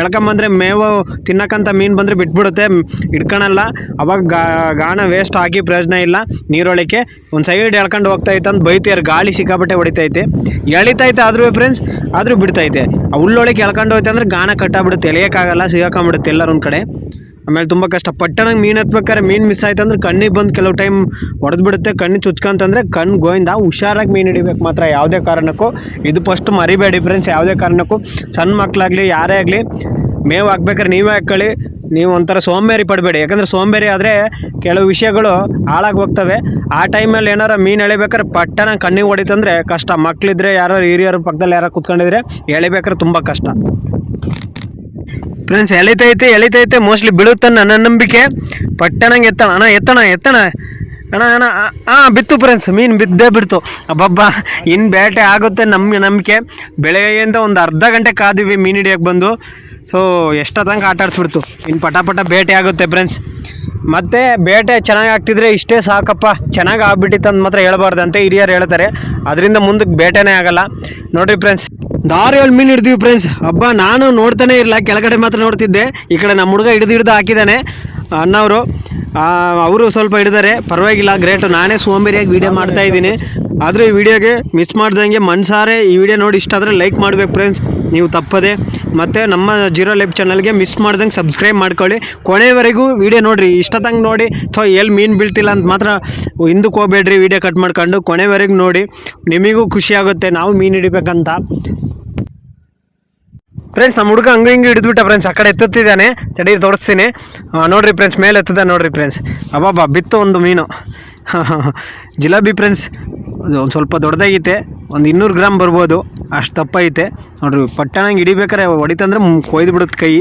ಎಳ್ಕೊಂಬಂದರೆ ಮೇವು ತಿನ್ನಕ್ಕಂತ ಮೀನು ಬಂದರೆ ಬಿಟ್ಬಿಡುತ್ತೆ ಹಿಡ್ಕೊಳಲ್ಲ ಅವಾಗ ಗಾಣ ವೇಸ್ಟ್ ಆಗಿ ಪ್ರಯೋಜನ ಇಲ್ಲ. ನೀರೊಳಕ್ಕೆ ಒಂದು ಸೈಡ್ ಎಳ್ಕೊಂಡು ಹೋಗ್ತಾ ಇತ್ತು ಅಂತ ಬೈತಿದ್ದಾರೆ ಗಾಳಿ ಸಿಕ್ಕಾಬಟ್ಟೆ ಹೊಡಿತೈತೆ ಎಳಿತೈತೆ ಆದ್ರೂ ಫ್ರೆಂಡ್ಸ್ ಆದರೂ ಬಿಡ್ತೈತೆ ಆ ಉಳ್ಳೊಳಕ್ಕೆ ಎಳ್ಕೊಂಡು ಹೋಯ್ತು ಅಂದರೆ ಗಾಣ ಕಟ್ಟಾಗ್ಬಿಡುತ್ತೆ, ಎಳೆಯೋಕ್ಕಾಗಲ್ಲ ಸಿಗಾಕೊಂಬಿಡುತ್ತೆ ಎಲ್ಲರ ಒಂದು ಕಡೆ. ಆಮೇಲೆ ತುಂಬ ಕಷ್ಟ ಪಟ್ಟಣಂಗೆ ಮೀನು ಹತ್ಬೇಕಾದ್ರೆ ಮೀನು ಮಿಸ್ ಆಯ್ತು ಅಂದ್ರೆ ಕಣ್ಣಿಗೆ ಬಂದು ಕೆಲವು ಟೈಮ್ ಹೊಡೆದು ಬಿಡುತ್ತೆ, ಕಣ್ಣು ಚುಚ್ಕೊಂತಂದ್ರೆ ಕಣ್ಣು ಗೋಯಿಂದ ಹುಷಾರಾಗಿ ಮೀನು ಹಿಡಿಬೇಕು ಮಾತ್ರ ಯಾವುದೇ ಕಾರಣಕ್ಕೂ. ಇದು ಫಸ್ಟ್ ಮರಿಬೇಡಿ ಫ್ರೆಂಡ್ಸ್ ಯಾವುದೇ ಕಾರಣಕ್ಕೂ. ಸಣ್ಣ ಮಕ್ಕಳಾಗಲಿ ಯಾರೇ ಆಗಲಿ, ಮೇವು ಹಾಕ್ಬೇಕಾದ್ರೆ ನೀವೇ ಹಾಕ್ಕೊಳ್ಳಿ. ನೀವು ಒಂಥರ ಸೋಂಬೇರಿ ಪಡಬೇಡಿ. ಯಾಕಂದರೆ ಸೋಂಬೇರಿ ಆದರೆ ಕೆಲವು ವಿಷಯಗಳು ಹಾಳಾಗಿ ಹೋಗ್ತವೆ. ಆ ಟೈಮಲ್ಲಿ ಏನಾರು ಮೀನು ಎಳಿಬೇಕಾದ್ರೆ ಪಟ್ಟಣ ಕಣ್ಣಿಗೆ ಹೊಡಿತಂದರೆ ಕಷ್ಟ. ಮಕ್ಕಳಿದ್ರೆ ಯಾರೋ ಹಿರಿಯರು ಪಕ್ಕದಲ್ಲಿ ಯಾರೋ ಕುತ್ಕೊಂಡಿದ್ರೆ ಎಳಿಬೇಕಾದ್ರೆ ತುಂಬ ಕಷ್ಟ. ಫ್ರೆಂಡ್ಸ್ ಎಳಿತೈತೆ ಎಳಿತೈತೆ ಮೋಸ್ಟ್ಲಿ ಬೀಳುತ್ತೆ ನನ್ನ ನಂಬಿಕೆ. ಪಟ್ಟಣಂಗೆ ಎತ್ತಣ, ಅಣ್ಣ, ಎತ್ತಣ ಎತ್ತಣ. ಅಣ್ಣ ಅಣ್ಣ ಹಾಂ ಬಿತ್ತು ಫ್ರೆಂಡ್ಸ್ ಮೀನು ಬಿದ್ದೇ ಬಿಡ್ತು. ಅಬ್ಬಬ್ಬ ಇನ್ನು ಬೇಟೆ ಆಗುತ್ತೆ ನಮ್ಮ ನಂಬಿಕೆ. ಬೆಳಗ್ಗೆಯಿಂದ ಒಂದು ಅರ್ಧ ಗಂಟೆ ಕಾದಿವಿ ಮೀನು ಹಿಡಿಯೋಕ್ಕೆ ಬಂದು. ಸೊ ಎಷ್ಟೋ ತನಕ ಆಟ ಆಡಿಸ್ಬಿಡ್ತು. ಇನ್ನು ಪಟಾಪಟ ಪಟ ಬೇಟೆ ಆಗುತ್ತೆ ಫ್ರೆಂಡ್ಸ್ ಮತ್ತೆ ಬೇಟೆ ಚೆನ್ನಾಗಿ ಆಗ್ತಿದ್ರೆ ಇಷ್ಟೇ ಸಾಕಪ್ಪ. ಚೆನ್ನಾಗಿ ಆಗ್ಬಿಟ್ಟಿತ್ತು ಅಂತ ಮಾತ್ರ ಹೇಳ್ಬಾರ್ದಂತೆ ಹಿರಿಯರು ಹೇಳ್ತಾರೆ. ಅದರಿಂದ ಮುಂದಕ್ಕೆ ಬೇಟೆನೇ ಆಗಲ್ಲ. ನೋಡ್ರಿ ಫ್ರೆಂಡ್ಸ್ ದಾರಿಯಲ್ಲಿ ಮೀನು ಹಿಡ್ದೀವಿ ಫ್ರೆಂಡ್ಸ್ ಹಬ್ಬ ನಾನು ನೋಡ್ತಾನೆ ಇರಲ್ಲ ಕೆಳಗಡೆ ಮಾತ್ರ ನೋಡ್ತಿದ್ದೆ. ಈ ಕಡೆ ನಮ್ಮ ಹುಡುಗ ಹಿಡಿದು ಹಿಡ್ದು ಹಾಕಿದ್ದಾನೆ ಅಣ್ಣವರು ಅವರು ಸ್ವಲ್ಪ ಹಿಡಿದಾರೆ. ಪರವಾಗಿಲ್ಲ ಗ್ರೇಟು ನಾನೇ ಸೋಂಬೇರಿಯಾಗಿ ವೀಡಿಯೋ ಮಾಡ್ತಾ ಇದ್ದೀನಿ. ಆದರೂ ಈ ವಿಡಿಯೋಗೆ ಮಿಸ್ ಮಾಡ್ದಂಗೆ ಮನ್ಸಾರೆ ಈ ವಿಡಿಯೋ ನೋಡಿ ಇಷ್ಟ ಆದರೆ ಲೈಕ್ ಮಾಡಬೇಕು ಫ್ರೆಂಡ್ಸ್ ನೀವು ತಪ್ಪದೆ. ಮತ್ತು ನಮ್ಮ ಜೀರೋ ಲೈಫ್ ಚಾನಲ್ಗೆ ಮಿಸ್ ಮಾಡ್ದಂಗೆ ಸಬ್ಸ್ಕ್ರೈಬ್ ಮಾಡ್ಕೊಳ್ಳಿ. ಕೊನೆವರೆಗೂ ವಿಡಿಯೋ ನೋಡಿರಿ. ಇಷ್ಟದಂಗೆ ನೋಡಿ. ಥೋ ಎಲ್ಲಿ ಮೀನು ಬೀಳ್ತಿಲ್ಲ ಅಂತ ಮಾತ್ರ ಹಿಂದಕ್ಕೆ ಹೋಗ್ಬೇಡ್ರಿ ವಿಡಿಯೋ ಕಟ್ ಮಾಡ್ಕೊಂಡು. ಕೊನೆವರೆಗೂ ನೋಡಿ. ನಿಮಗೂ ಖುಷಿ ಆಗುತ್ತೆ. ನಾವು ಮೀನು ಹಿಡಿಬೇಕಂತ. ಫ್ರೆಂಡ್ಸ್ ನಮ್ಮ ಹುಡುಗ ಹಂಗೆ ಹಿಂಗೆ ಹಿಡಿದ್ಬಿಟ್ಟ ಫ್ರೆಂಡ್ಸ್ ಆ ಕಡೆ ಎತ್ತುತ್ತಿದ್ದಾನೆ. ಚಡೀರ್ ತೋರಿಸ್ತೀನಿ. ನೋಡಿರಿ ಫ್ರೆಂಡ್ಸ್ ಮೇಲೆ ಎತ್ತದ ನೋಡ್ರಿ ಫ್ರೆಂಡ್ಸ್ ಅಬ್ಬಬ್ಬ, ಬಿತ್ತು ಒಂದು ಮೀನು. ಜಿಲಾಬಿ ಫ್ರೆಂಡ್ಸ್ ಅದು ಒಂದು ಸ್ವಲ್ಪ ದೊಡ್ಡದಾಗೈತೆ. ಒಂದು ಇನ್ನೂರು ಗ್ರಾಮ್ ಬರ್ಬೋದು. ಅಷ್ಟು ದಪ್ಪ ಐತೆ ನೋಡ್ರಿ ಪಟ್ಟಣಂಗೆ ಹಿಡಿಬೇಕಾರೆ ಹೊಡಿತಂದ್ರೆ ಕೊಯ್ದು ಬಿಡುತ್ತೆ ಕೈ.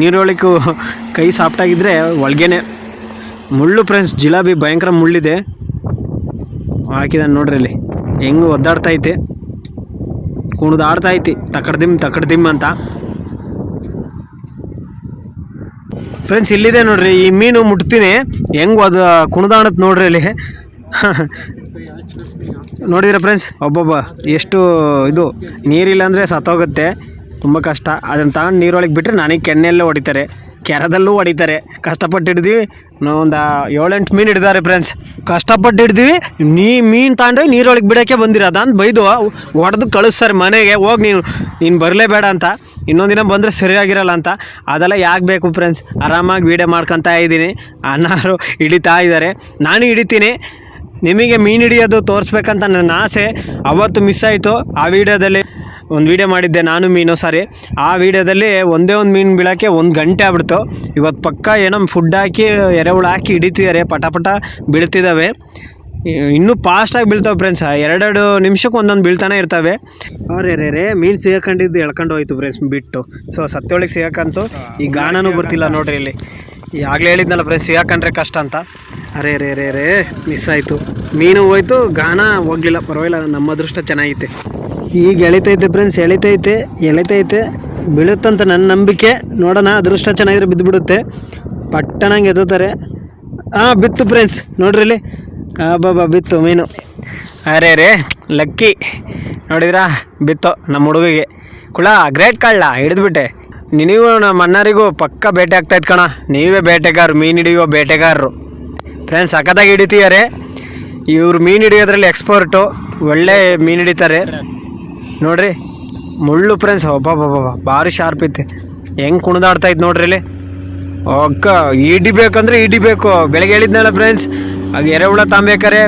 ನೀರೊಳಕ್ಕೆ ಕೈ ಸಾಫ್ಟಾಗಿದ್ದರೆ ಒಳಗೇನೆ. ಮುಳ್ಳು ಫ್ರೆಂಡ್ಸ್ ಜಿಲಾಬಿ ಭಯಂಕರ ಮುಳ್ಳಿದೆ. ಹಾಕಿದಾನೆ ನೋಡ್ರಿ ಅಲ್ಲಿ ಹೆಂಗೆ ಒದ್ದಾಡ್ತಾ ಐತೆ ಕುಣಿದು ಆಡ್ತಾ ಐತಿ. ತಕಡ್ ದಿಮ್ ತಕಡ್ ದಿಮ್ ಅಂತ. ಫ್ರೆಂಡ್ಸ್ ಇಲ್ಲಿದೆ ನೋಡ್ರಿ, ಈ ಮೀನು ಮುಟ್ತೀನಿ. ಹೆಂಗ್ ಅದು ಕುಣಿದಾಡತ್ ನೋಡ್ರಿ ಇಲ್ಲಿ. ನೋಡಿದ್ರೆ ಫ್ರೆಂಡ್ಸ್ ಒಬ್ಬೊಬ್ಬ ಎಷ್ಟು ಇದು, ನೀರಿಲ್ಲ ಅಂದರೆ ಸತ್ತೋಗುತ್ತೆ. ತುಂಬ ಕಷ್ಟ. ಅದನ್ನು ತಗೊಂಡು ನೀರೊಳಗೆ ಬಿಟ್ಟರೆ ನನಗೆ ಕೆನ್ನೆಲ್ಲ ಹೊಡಿತಾರೆ. ಕೆರದಲ್ಲೂ ಹೊಡಿತಾರೆ. ಕಷ್ಟಪಟ್ಟು ಹಿಡ್ದೀವಿ ಒಂದು ಏಳೆಂಟು ಮೀನು ಹಿಡಿದಾರೆ ಫ್ರೆಂಡ್ಸ್ ಕಷ್ಟಪಟ್ಟು ಹಿಡ್ದೀವಿ ನೀ ಮೀನು ತಗೊಂಡೋಗಿ ನೀರೊಳಗೆ ಬಿಡೋಕ್ಕೆ ಬಂದಿರೋದ ಅಂತ ಬೈದು ಹೊಡೆದು ಕಳಿಸ್ತಾರೆ ಮನೆಗೆ. ಹೋಗಿ ನೀನು ನೀನು ಬರಲೇಬೇಡ ಅಂತ. ಇನ್ನೊಂದಿನ ಬಂದರೆ ಸರಿಯಾಗಿರಲ್ಲ ಅಂತ. ಅದೆಲ್ಲ ಯಾಕೆ ಬೇಕು ಫ್ರೆಂಡ್ಸ್ ಆರಾಮಾಗಿ ವೀಡಿಯೋ ಮಾಡ್ಕೊತಾ ಇದ್ದೀನಿ. ಅನ್ನಾರು ಹಿಡಿತಾ ಇದ್ದಾರೆ ನಾನು ಹಿಡಿತೀನಿ. ನಿಮಗೆ ಮೀನು ಹಿಡಿಯೋದು ತೋರಿಸ್ಬೇಕಂತ ನನ್ನ ಆಸೆ. ಅವತ್ತು ಮಿಸ್ ಆಯಿತು. ಆ ವಿಡಿಯೋದಲ್ಲಿ ಒಂದು ವೀಡಿಯೋ ಮಾಡಿದ್ದೆ ನಾನು ಮೀನು, ಸಾರಿ. ಆ ವಿಡಿಯೋದಲ್ಲಿ ಒಂದೇ ಒಂದು ಮೀನು ಬೀಳೋಕ್ಕೆ ಒಂದು ಗಂಟೆ ಆಗ್ಬಿಡ್ತು. ಇವತ್ತು ಪಕ್ಕ ಏನೋ ಫುಡ್ ಹಾಕಿ ಎರೆಹುಳು ಹಾಕಿ ಹಿಡಿತಿದ್ದಾರೆ ಪಟ ಪಟ ಬೀಳ್ತಿದ್ದಾವೆ ಇನ್ನೂ ಫಾಸ್ಟಾಗಿ ಬೀಳ್ತಾವೆ ಫ್ರೆಂಡ್ಸ್ ಎರಡೆರಡು ನಿಮಿಷಕ್ಕೆ ಒಂದೊಂದು ಬೀಳ್ತಾನೆ ಇರ್ತವೆ. ಅವ್ರೆ ರೇ ರೇ ಮೀನು ಸಿಗಕೊಂಡಿದ್ದು ಎಳ್ಕೊಂಡು ಹೋಯ್ತು ಫ್ರೆಂಡ್ಸ್ ಬಿಟ್ಟು. ಸೊ ಸತ್ಯೊಳಗೆ ಸಿಗಕ್ಕಂತು ಈ ಗಾಣನೂ ಬರ್ತಿಲ್ಲ ನೋಡ್ರಿ ಇಲ್ಲಿ. ಆಗಲೇ ಹೇಳಿದ್ನಲ್ಲ ಫ್ರೆಂಡ್ಸ್ ಸಿಗಕ್ಕಂಡ್ರೆ ಕಷ್ಟ ಅಂತ. ಅರೆ ರೇ ರೇ ರೇ ಮಿಸ್ ಆಯಿತು. ಮೀನು ಹೋಯ್ತು ಗಾಣ ಹೋಗ್ಲಿಲ್ಲ. ಪರವಾಗಿಲ್ಲ, ನಮ್ಮ ಅದೃಷ್ಟ ಚೆನ್ನಾಗೈತೆ. ಈಗ ಎಳಿತೈತೆ ಫ್ರೆಂಡ್ಸ್ ಎಳಿತೈತೆ ಎಳಿತೈತೆ. ಬೀಳುತ್ತಂತ ನನ್ನ ನಂಬಿಕೆ. ನೋಡೋಣ, ಅದೃಷ್ಟ ಚೆನ್ನಾಗಿದ್ರೆ ಬಿದ್ದುಬಿಡುತ್ತೆ ಪಟ್ಟಣಂಗೆ ಎತ್ತುತ್ತಾರೆ. ಹಾಂ ಬಿತ್ತು ಫ್ರೆಂಡ್ಸ್ ನೋಡ್ರಿ ಇಲ್ಲಿ. ಬಾಬಾ ಬಿತ್ತು ಮೀನು. ಅರೆ ರೇ ಲಕ್ಕಿ. ನೋಡಿದ್ರಾ? ಬಿತ್ತು ನಮ್ಮ ಹುಡುಗಿಗೆ. ಕುಳ ಗ್ರೇಟ್ ಕಳ್ಳ, ಹಿಡಿದ್ಬಿಟ್ಟೆ. ನಿನಗೂ ನಮ್ಮ ಅಣ್ಣರಿಗೂ ಪಕ್ಕ ಬೇಟೆ ಆಗ್ತಾ ಇತ್ತು ಕಣ. ನೀವೇ ಬೇಟೆಗಾರರು, ಮೀನು ಹಿಡಿಯುವ ಬೇಟೆಗಾರರು. ಫ್ರೆಂಡ್ಸ್ ಸಖತ್ತಾಗಿ ಹಿಡಿತೀಯಾರೆ. ಇವ್ರು ಮೀನು ಹಿಡಿಯೋದ್ರಲ್ಲಿ ಎಕ್ಸ್ಪರ್ಟು ಒಳ್ಳೆ ಮೀನು ಹಿಡಿತಾರೆ. ನೋಡ್ರಿ, ಮುಳ್ಳು ಫ್ರೆಂಡ್ಸ್ ಒಬ್ಬಬ್ಬಬ್ಬ ಭಾರಿ ಶಾರ್ಪ್ ಐತೆ. ಹೆಂಗೆ ಕುಣಿದಾಡ್ತಾ ಇತ್ತು ನೋಡ್ರಿ ಇಲ್ಲಿ. ಅಕ್ಕ, ಹಿಡಿಬೇಕಂದ್ರೆ ಹಿಡಿಬೇಕು. ಬೆಳಗ್ಗೆ ಹೇಳಿದ್ನಲ್ಲ ಫ್ರೆಂಡ್ಸ್ ಆಗ ಎರೆಹುಳ ತಾಂಬೇಕಾರೆ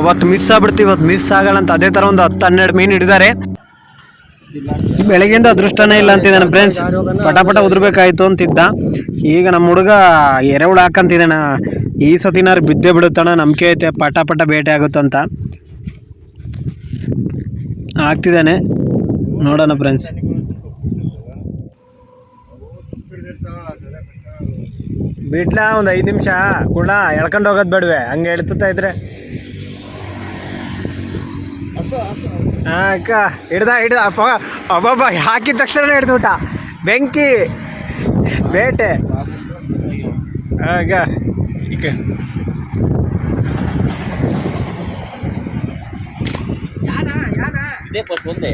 ಅವತ್ತು ಮಿಸ್ ಆಗ್ಬಿಡ್ತೀವಿ, ಇವತ್ತು ಮಿಸ್ ಆಗಲ್ಲ ಅಂತ ಅದೇ ಥರ ಒಂದು ಹತ್ತು ಹನ್ನೆರಡು ಮೀನು ಹಿಡಿದಾರೆ. ಬೆಳಗ್ಗೆಯಿಂದ ಅದೃಷ್ಟನೇ ಇಲ್ಲ ಅಂತಿದ್ದಾನೆ ಫ್ರೆಂಡ್ಸ್ ಪಟ ಪಟ ಉದ್ರಬೇಕಾಯ್ತು ಅಂತಿದ್ದ. ಈಗ ನಮ್ಮ ಹುಡುಗ ಎರೆಹುಳ ಹಾಕಂತಿದ್ದಾನ. ಈ ಸತಿನಾರು ಬಿದ್ದೇ ಬಿಡುತ್ತಣ ನಂಬಿಕೆ ಐತೆ ಪಟಾಪಟ ಪಟ ಬೇಟೆ ಆಗುತ್ತಂತ. ಆಗ್ತಿದ್ದಾನೆ ನೋಡೋಣ ಫ್ರೆಂಡ್ಸ್ ಬಿಟ್ಲ ಒಂದು ಐದು ನಿಮಿಷ. ಕೂಡ ಎಳ್ಕೊಂಡು ಹೋಗೋದು ಬೇಡವೆ. ಹಂಗೆ ಎಳ್ತುತ್ತಾ ಇದ್ರೆ. ಹಾಂ ಅಕ್ಕ, ಹಿಡ್ದ ಹಿಡ್ದ. ಅಬ್ಬಬ್ಬ, ಹಾಕಿದ ತಕ್ಷಣ ಹಿಡ್ದುಬಿಟ್ಟ ಬೆಂಕಿ, ಬೇಟೆ. ಅಕ್ಕ. ಇದೇ ಫಸ್ಟ್ ಒಂದೇ.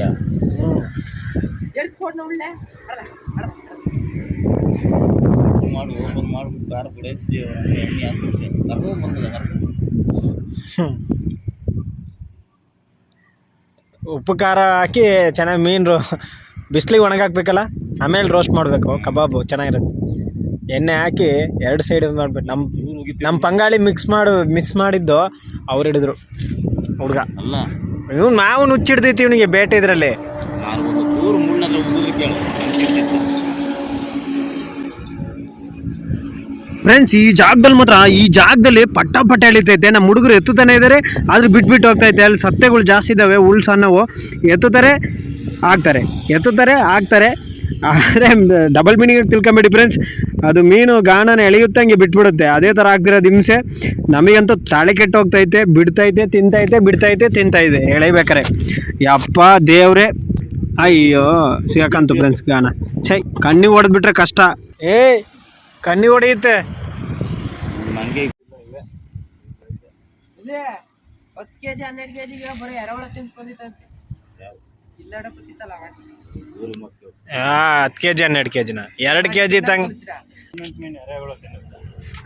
ಮಾಡು ಓಪನ್ ಮಾಡ್ಬಿಟ್ಟು ಎಣ್ಣೆ ಕರ್ಕೊಂಡು ಕರ್ಕೊಂಡು. ಉಪ್ಪು ಖಾರ ಹಾಕಿ ಚೆನ್ನಾಗಿ ಮೀನು ಬಿಸಿಲಿಗೆ ಒಣಗಾಕ್ಬೇಕಲ್ಲ ಆಮೇಲೆ ರೋಸ್ಟ್ ಮಾಡಬೇಕು ಕಬಾಬು ಚೆನ್ನಾಗಿರುತ್ತೆ. ಎಣ್ಣೆ ಹಾಕಿ ಎರಡು ಸೈಡ್ ಮಾಡ್ಬೇಕು ನಮ್ಮ ನಮ್ಮ ಪಂಗಾಳಿ ಮಿಕ್ಸ್ ಮಾಡು ಮಿಸ್ ಮಾಡಿದ್ದು ಅವ್ರು ಹಿಡಿದ್ರು ಹುಡುಗ. ಅಲ್ಲ ಇವ್ನು ನಾವು ನುಚ್ಚಿಡ್ದೈತಿ ಇವನಿಗೆ ಬೇಟೆ ಇದರಲ್ಲಿ. ನಾನು ಒಂದು ಚೂರು ಮುಳ್ಳದ್ರ ಉಗುರು ಕೇಳು. ಫ್ರೆಂಡ್ಸ್ ಈ ಜಾಗದಲ್ಲಿ ಮಾತ್ರ ಈ ಜಾಗದಲ್ಲಿ ಪಟ್ಟ ಪಟ್ಟ ಎಳಿತೈತೆ. ನಮ್ಮ ಹುಡುಗರು ಎತ್ತುತ್ತಾನೆ ಇದ್ದಾರೆ ಆದ್ರೆ ಬಿಟ್ಬಿಟ್ಟು ಹೋಗ್ತೈತೆ. ಅಲ್ಲಿ ಸತ್ತೆಗಳು ಜಾಸ್ತಿ ಇದ್ದಾವೆ ಉಳ್ಸನ್ನವು ಎತ್ತುತ್ತಾರೆ ಆಗ್ತಾರೆ. ಎತ್ತುತ್ತಾರೆ ಆಗ್ತಾರೆ. ಆದರೆ ಡಬಲ್ ಮೀನಿಂಗ್ ತಿಳ್ಕೊಂಬೇಡಿ ಫ್ರೆಂಡ್ಸ್ ಅದು ಮೀನು ಗಾಣನ ಎಳೆಯುತ್ತಂಗೆ ಬಿಟ್ಬಿಡುತ್ತೆ. ಅದೇ ಥರ ಆಗ್ತಿರೋದು ಹಿಂಸೆ. ನಮಗಂತೂ ತಾಳೆ ಕೆಟ್ಟೋಗ್ತೈತೆ, ಬಿಡ್ತೈತೆ, ತಿಂತೈತೆ ಬಿಡ್ತೈತೆ, ತಿಂತೈತೆ ಎಳೆಬೇಕಾರೆ. ಯಪ್ಪ ದೇವ್ರೆ. ಅಯ್ಯೋ ಸಿಗಕ್ಕಂತು ಫ್ರೆಂಡ್ಸ್ ಗಾನ ಛೈ, ಕಣ್ಣಿಗೆ ಹೊಡೆದ್ಬಿಟ್ರೆ ಕಷ್ಟ. ಏಯ್ ಕಣ್ಣಿ ಹೊಡೆಯುತ್ತೆ. ನನಗೆ ಹತ್ತು ಕೆ ಜಿ ಹನ್ನೆರಡು ಕೆ ಜಿಗೆ ಬರೀ ಎರವಳ ತಿನ್ಸ್ಕೊಂಡಿತ್ತಂತೆ ಇಲ್ಲಾಡ ಕೂತಿತ್ತಲ್ಲ ಮಕ್ಕಳು ಹತ್ತು ಕೆ ಜಿ ಹನ್ನೆರಡು ಕೆ ಜಿನ ಎರಡು ಕೆ ಜಿ ತಂಗ್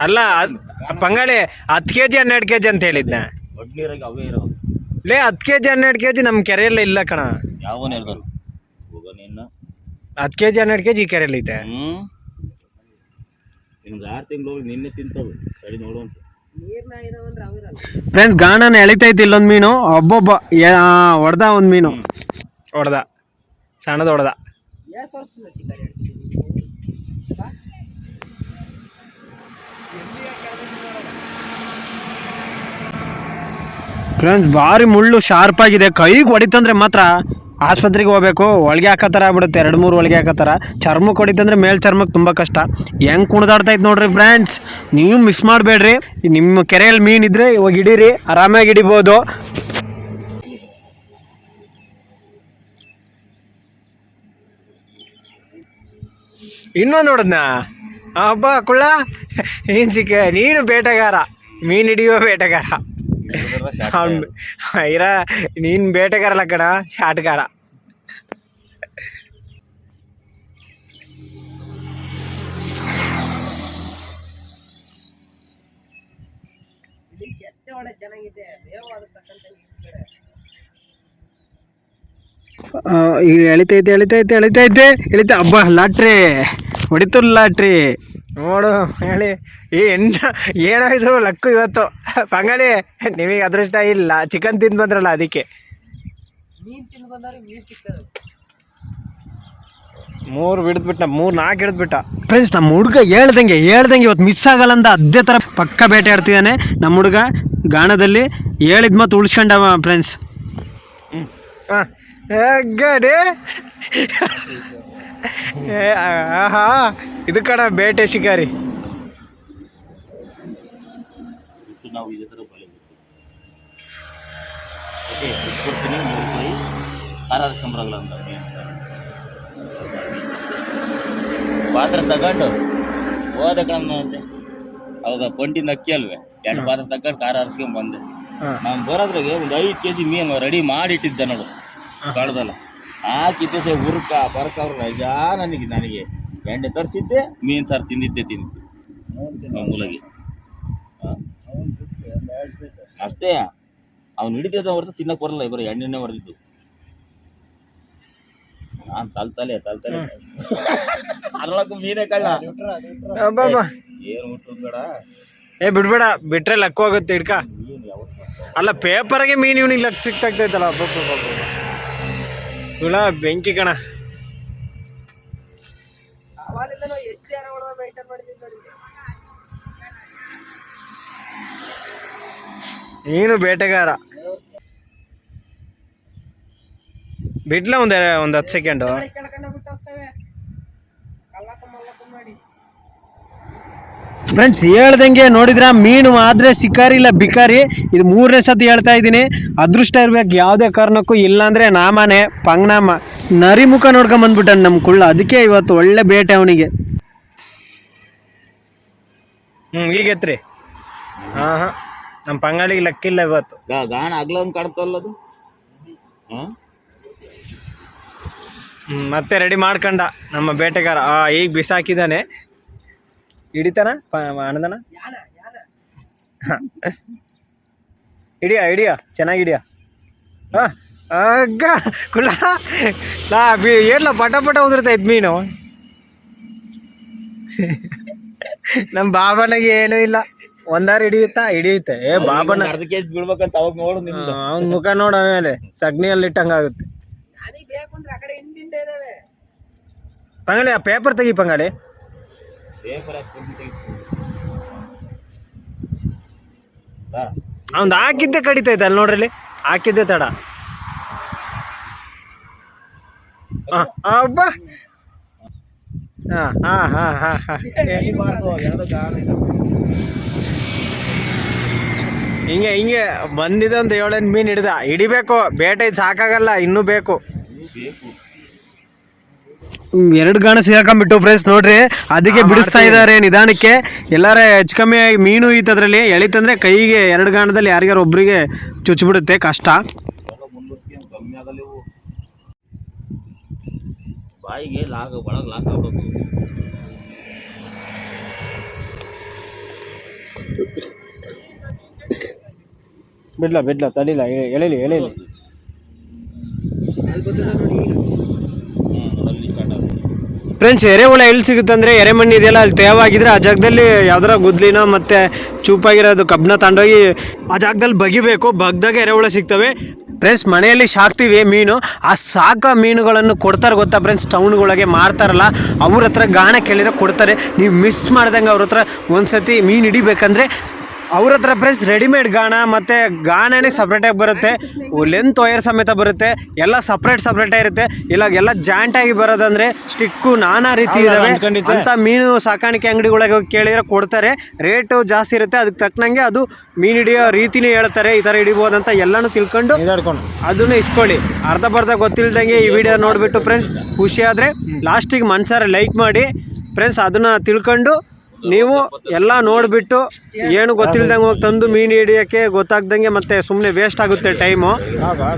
ಅಲ್ಲ ಅದ್- ಪಂಗಾಳಿ ಹತ್ತು ಕೆ ಜಿ ಹನ್ನೆರಡು ಕೆ ಜಿ ಅಂತ ಹೇಳಿದ್ನ. ಒಡ್ನೀರಾಗಿ ಅವೇ ಇರೋ ಲೇ ಹತ್ತು ಕೆ ಜಿ ಹನ್ನೆರಡು ಕೆ ಜಿ ನಮ್ಮ ಕೆರೆಯಲ್ಲ ಇಲ್ಲ ಕಣ. ಹತ್ ಹೇಳ್ದಾನು ಹೋಗ ನಿನ್ನ. ಹತ್ತು ಕೆ ಜಿ ಹನ್ನೆರಡು ಕೆ ಜಿ ಈ ಕೆರೆಯಲ್ಲಿ ಐತೆ. ಹ್ಞೂ ನಿಮ್ಗೆ ಆರು ತಿಂಗಳು ಹೋಗಿ ನಿನ್ನೆ ತಿಂತವೆ. ಸರಿ ನೋಡುವಂತ ಅವಿರಲ್ಲ ಫ್ರೆಂಡ್ಸ್ ಗಾಣನ ಎಳಿತೈತಿ ಇಲ್ಲೊಂದು ಮೀನು. ಒಬ್ಬೊಬ್ಬ ಹೊಡ್ದ ಒಂದು ಮೀನು. ಹೊಡೆದ. ಸಣ್ಣದು ದೊಡ್ಡದ ಫ್ರೆಂಡ್ಸ್ ಭಾರಿ ಮುಳ್ಳು ಶಾರ್ಪ್ ಆಗಿದೆ. ಕೈಗೆ ಹೊಡಿತಂದ್ರೆ ಮಾತ್ರ ಆಸ್ಪತ್ರೆಗೆ ಹೋಗ್ಬೇಕು. ಒಳಗೆ ಹಾಕತ್ತಾರ ಆಗ್ಬಿಡುತ್ತೆ. ಎರಡು ಮೂರು ಒಳಗೆ ಹಾಕತ್ತಾರ. ಚರ್ಮಕ್ಕೆ ಹೊಡಿತಂದ್ರೆ ಮೇಲ್ ಚರ್ಮಕ್ಕೆ ತುಂಬ ಕಷ್ಟ. ಹೆಂಗೆ ಕುಣಿದಾಡ್ತೈತೆ ನೋಡ್ರಿ ಫ್ರೆಂಡ್ಸ್ ನೀವು ಮಿಸ್ ಮಾಡಬೇಡ್ರಿ. ನಿಮ್ಮ ಕೆರೆಯಲ್ಲಿ ಮೀನಿದ್ರೆ ಇವಾಗ ಹಿಡೀರಿ. ಆರಾಮಾಗಿ ಹಿಡಿಬೋದು. ಇನ್ನೊಂದು ನೋಡಿದ್ನ? ಹಬ್ಬ, ಕುಳ್ಳ? ಏನು ಸಿಕ್ಕ ನೀನು ಬೇಟೆಗಾರ. ಮೀನು ಹಿಡಿಯುವ ಬೇಟೆಗಾರ. ಅವ್ನು ಇರ ನೀನು ಬೇಟೆಗಾರಲ್ಲ ಕಣ, ಶಾಟ್ಗಾರ. ಚೆನ್ನಾಗಿದೆ ಬೇವಾದ ತಕ್ಕಂತೆ ನೀರ್ ಕಡೆ. ಈಗ ಎಳಿತೈತೆ ಎಳಿತೈತೆ ಎಳಿತೈತೆ. ಎಳಿತ ಹಬ್ಬ ಲಾಟ್ರಿ. ಹೊಡಿತು ಲಾಟ್ರಿ. ನೋಡು ಹೇಳಿ. ಈ ಎಣ್ಣ ಏನಾಯ್ತು ಲಕ್ಕು ಇವತ್ತು. ಪಂಗಳಿ ನಿಮಗೆ ಅದೃಷ್ಟ ಇಲ್ಲ. ಚಿಕನ್ ತಿಂದು ಬಂದ್ರಲ್ಲ ಅದಕ್ಕೆ. ಮೀನ್ ತಿಂದು ಬಂದ್ರೆ ಮೀನ್ ಸಿಕ್ಕದು ಮೂರು ಹಿಡಿದ್ಬಿಟ್ಟ ಮೂರು ನಾಲ್ಕು ಹಿಡಿದ್ಬಿಟ್ಟ. ಫ್ರೆಂಡ್ಸ್ ನಮ್ಮ ಹುಡುಗ ಹೇಳ್ದಂಗೆ ಹೇಳ್ದಂಗೆ ಇವತ್ತು ಮಿಸ್ ಆಗಲ್ಲ ಅಂತ ಅದೇ ಥರ ಪಕ್ಕ ಬೇಟೆ ಆಡ್ತಿದ್ದಾನೆ. ನಮ್ಮ ಹುಡುಗ ಗಾಣದಲ್ಲಿ ಹೇಳಿದ ಮತ್ತು ಉಳಿಸ್ಕೊಂಡವ ಫ್ರೆಂಡ್ಸ್ ಗಡಿ ಆಹಾ. ಇದು ಕಣ ಬೇಟೆ ಶಿಕಾರಿ. ಅಂತ ಪಾತ್ರ ತಗೊಂಡು ಹೋದ ಕಣಂತೆ ಅವಾಗ ಪಂಟಿಂದ ಅಕ್ಕಿ ಅಲ್ವೇ. ಎರಡು ಪಾತ್ರ ತಗೊಂಡು ಖಾರ ಹರಿಸ್ಕೊಂಡ್ ಬಂದೆ. ನಾನು ಬರೋದ್ರಾಗೆ ಒಂದು ಐದು ಕೆ ಜಿ ಮೀನು ರೆಡಿ ಮಾಡಿ ಇಟ್ಟಿದ್ದೆ ನೋಡು. ಕಳ್ದಲ್ಲ. ಹಾಕಿದ್ದೆ ಸೇ ಉರ್ಕ ಬರ್ಕ ಅವ್ರ ರಜಾ ನನಗೆ ನನಗೆ. ಎಣ್ಣೆ ತರಿಸಿದ್ದೆ ಮೀನು ಸಾರು ತಿಂದಿದ್ದೆ ತಿಂದಿದ್ದೆ. ಮಾಮೂಲಾಗಿ. ಅಷ್ಟೇ. ಅವ್ನು ಹಿಡಿತಿದ್ದ ಹೊರತು ತಿನ್ನಕ್ಕೆ ಬರಲ್ಲ ಇಬ್ಬರು ಎಣ್ಣೆನೇ ಹೊಡೆದಿದ್ದು ನಾನು ತಲೆ ತಲೆ ತಲೆ ತಲೆ ಅದ್ರೊಳಗೂ ಮೀನೇ ಕಳ್ಳ. ಏನು ಹುಟ್ಟು ಬೇಡ. ಏ ಬಿಡ್ಬೇಡ ಬಿಟ್ರೆ ಲಕ್ಕ ಹೋಗುತ್ತೆ ಹಿಡ್ಕ. ಅಲ್ಲ ಪೇಪರ್ಗೆ ಮೀನು ಇವನಿಗೆ ಲಕ್ ಸಿಕ್ತಾಗ್ತೈತಲ್ಲ ಹುಳ ಬೆಂಕಿ ಕಣ. ನೀನು ಬೇಟೆಗಾರ. ಬಿಡ್ಲ ಒಂದ್ ಒಂದು ಹತ್ತು ಸೆಕೆಂಡು ಕೆಳಕಂಡ ಬಿಟ್ಟು ಹೋಗ್ತವೆ ಕಲ್ಲಕ್ಕ ಮಲ್ಲಕ್ಕ ಮಾಡಿ ಫ್ರೆಂಡ್ಸ್ ಹೇಳ್ದಂಗೆ ನೋಡಿದ್ರ ಮೀನು ಆದ್ರೆ ಶಿಕಾರಿ ಇಲ್ಲ ಬಿಕಾರಿ ಇದು ಮೂರನೇ ಸತಿ ಹೇಳ್ತಾ ಇದ್ದೀನಿ. ಅದೃಷ್ಟ ಇರ್ಬೇಕು ಯಾವುದೇ ಕಾರಣಕ್ಕೂ ಇಲ್ಲಾಂದರೆ ನಾಮನೆ ಪಂಗ್ನಾಮ. ನರಿ ಮುಖ ನೋಡ್ಕೊಂಡ್ ಬಂದ್ಬಿಟ್ಟಾನ ನಮ್ಮ ಕುಳ್ಳ. ಅದಕ್ಕೆ ಇವತ್ತು ಒಳ್ಳೆ ಬೇಟೆ ಅವನಿಗೆ. ಹ್ಮ್ ಈಗೆತ್ರಿ ಹಾಂ ಹಾಂ. ನಮ್ಮ ಪಂಗಾಳಿಗೆ ಲಕ್ಕಿಲ್ಲ ಇವತ್ತು. ಗಾಣ ಅದು? ಹಾ? ಹ್ಮ್, ಮತ್ತೆ ರೆಡಿ ಮಾಡ್ಕೊಂಡ ನಮ್ಮ ಬೇಟೆಗಾರ. ಆ ಈಗ ಬಿಸಾಕಿದಾನೆ. ಹಿಡಿತಾನ? ಯಾನ ಹಿಡಿಯ ಹಿಡಿಯ? ಚೆನ್ನಾಗಿ ಹಿಡಿಯ? ಆ, ಅಗ್ಗ ಕುಳ್ಳ. ಲಾ ಬಿ ಏಟ್ಲ ಪಟ ಪಟ ಉದುರ್ತೈತ್ ಮೀನು? ನಮ್ಮ ಬಾಬನಿಗೆ ಏನೂ ಇಲ್ಲ. ಒಂದಾರು ಹಿಡಿಯುತ್ತಾ? ಹಿಡಿಯುತ್ತೆ. ಏ ಬಾಬನ ಅರ್ಧ ಕೆಜಿ ಬೀಳ್ಬೇಕಂತ ಅವಾಗ ನೋಡು ನಿಮ್ಮ ಅವನ ಮುಖ ನೋಡ ಆಮೇಲೆ. ಸಗ್ನಿಯಲ್ಲಿ ಇಟ್ಟಂಗಾಗುತ್ತೆ. ಪಂಗಾಳಿ ಆ ಪೇಪರ್ ತೆಗಿ ಪಂಗಾಳಿ. ಹಾಕಿ ಅವ್ನು ಹಾಕಿದ್ದೆ ಕಡಿತೈತೆ ಅಲ್ಲಿ ನೋಡ್ರಿ. ಹಾಕಿದ್ದೆ ತಡ. ಹಬ್ಬ ಹಾ ಹಾ ಹಾ ಹಾ, ಹಾಂ. ಹಿಂಗೆ ಹಿಂಗೆ ಬಂದಿದೆ ಒಂದು ಏಳೆಂಟು ಮೀನು ಹಿಡ್ದ. ಹಿಡಿಬೇಕು. ಬೇಟೆ ಸಾಕಾಗಲ್ಲ, ಇನ್ನೂ ಬೇಕು. ಎರಡು ಗಾಣ ಸಿಗಾಕೊಂಡ್ಬಿಟ್ಟು ಫ್ರೆಂಡ್ಸ್ ನೋಡ್ರಿ ಅದಕ್ಕೆ ಬಿಡಿಸ್ತಾ ಇದ್ದಾರೆ ನಿಧಾನಕ್ಕೆ. ಎಲ್ಲಾರ ಹೆಚ್ಚು ಕಮ್ಮಿ ಆಗಿ ಮೀನು ಈತದ್ರಲ್ಲಿ ಎಳಿತಂದ್ರೆ ಕೈಗೆ ಎರಡು ಗಾಣದಲ್ಲಿ ಯಾರಿಗಾರ ಒಬ್ಬರಿಗೆ ಚುಚ್ಚಿಬಿಡುತ್ತೆ ಕಷ್ಟ. ಬಾಯಿಗೆ ಲಾಗ ಒಳಗೆ ಲಾಕ್ ಆಗ್ಬೇಕು. ಬಿಡ್ಲ ಬಿಡ್ಲ ತಡಿಲ್ಲ ಎ- ಎಳಿಲಿ ಎಳಿಲಿ ಅಲ್ಲಿ ಬರ್ತದ ನೋಡಿ ಈಗ ಹ್ಮ್ ಅಲ್ಲಿ ಸ್ಟಾರ್ಟ್ ಆಗುತ್ತೆ ಫ್ರೆಂಡ್ಸ್ ಎರೆಹುಳ ಎಲ್ಲಿ ಸಿಗುತ್ತೆ ಅಂದರೆ ಎರೆಮಣ್ಣು ಇದೆಯಲ್ಲ, ಅಲ್ಲಿ ತೇವಾಗಿದ್ರೆ ಆ ಜಾಗದಲ್ಲಿ ಯಾವ್ದಾರ ಗುದ್ಲಿನೋ ಮತ್ತೆ ಚೂಪಾಗಿರೋದು ಕಬ್ಬನ ತಂಡೋಗಿ ಆ ಜಾಗದಲ್ಲಿ ಬಗಿಬೇಕು, ಬಗ್ದಾಗ ಎರೆಹುಳ ಸಿಗ್ತವೆ. ಫ್ರೆಂಡ್ಸ್ ಮನೆಯಲ್ಲಿ ಸಾಕ್ತೀವಿ ಮೀನು. ಆ ಸಾಕ ಮೀನುಗಳನ್ನು ಕೊಡ್ತಾರೆ ಗೊತ್ತಾ ಫ್ರೆಂಡ್ಸ್ ಟೌನ್ಗಳಿಗೆ ಮಾರ್ತಾರಲ್ಲ, ಅವ್ರ ಹತ್ರ ಗಾಣ ಕೇಳಿದ್ರೆ ಕೊಡ್ತಾರೆ. ನೀವು ಮಿಸ್ ಮಾಡ್ದಂಗೆ ಅವ್ರ ಹತ್ರ ಒಂದ್ಸತಿ ಮೀನು ಹಿಡಿಬೇಕಂದ್ರೆ ಅವ್ರ ಹತ್ರ ಫ್ರೆಂಡ್ಸ್ ರೆಡಿಮೇಡ್ ಗಾಣ ಮತ್ತೆ ಗಾಣನೇ ಸಪ್ರೇಟಾಗಿ ಬರುತ್ತೆ. ಲೆಂತ್ ವೈರ್ ಸಮೇತ ಬರುತ್ತೆ. ಎಲ್ಲ ಸಪ್ರೇಟ್ ಸಪ್ರೇಟಾಗಿ ಇರುತ್ತೆ ಇಲ್ಲ ಎಲ್ಲ ಜಾಯಿಂಟ್ ಆಗಿ ಬರೋದಂದ್ರೆ ಸ್ಟಿಕ್ಕು ನಾನಾ ರೀತಿ ಇದಾವೆ. ಅಂತ ಮೀನು ಸಾಕಾಣಿಕೆ ಅಂಗಡಿಗಳಿಗೆ ಹೋಗಿ ಕೇಳಿದ್ರೆ ಕೊಡ್ತಾರೆ. ರೇಟು ಜಾಸ್ತಿ ಇರುತ್ತೆ. ಅದಕ್ಕೆ ತಕ್ಕನಂಗೆ ಅದು ಮೀನು ಹಿಡಿಯೋ ರೀತಿನೇ ಹೇಳ್ತಾರೆ. ಈ ಥರ ಹಿಡಿಬೋದಂತ ಎಲ್ಲನೂ ತಿಳ್ಕೊಂಡು ಅದನ್ನು ಇಸ್ಕೊಳ್ಳಿ. ಅರ್ಧ ಬರ್ಧ ಗೊತ್ತಿಲ್ದಂಗೆ ಈ ವಿಡಿಯೋ ನೋಡಿಬಿಟ್ಟು ಫ್ರೆಂಡ್ಸ್ ಖುಷಿ ಆದರೆ ಲಾಸ್ಟಿಗೆ ಮನ್ಸಾರ ಲೈಕ್ ಮಾಡಿ. ಫ್ರೆಂಡ್ಸ್ ಅದನ್ನು ತಿಳ್ಕೊಂಡು ನೀವು ಎಲ್ಲ ನೋಡಿಬಿಟ್ಟು ಏನು ಗೊತ್ತಿಲ್ದಂಗೆ ಹೋಗಿ ತಂದು ಮೀನು ಹಿಡಿಯೋಕ್ಕೆ ಗೊತ್ತಾಗ್ದಂಗೆ ಮತ್ತೆ ಸುಮ್ಮನೆ ವೇಸ್ಟ್ ಆಗುತ್ತೆ ಟೈಮು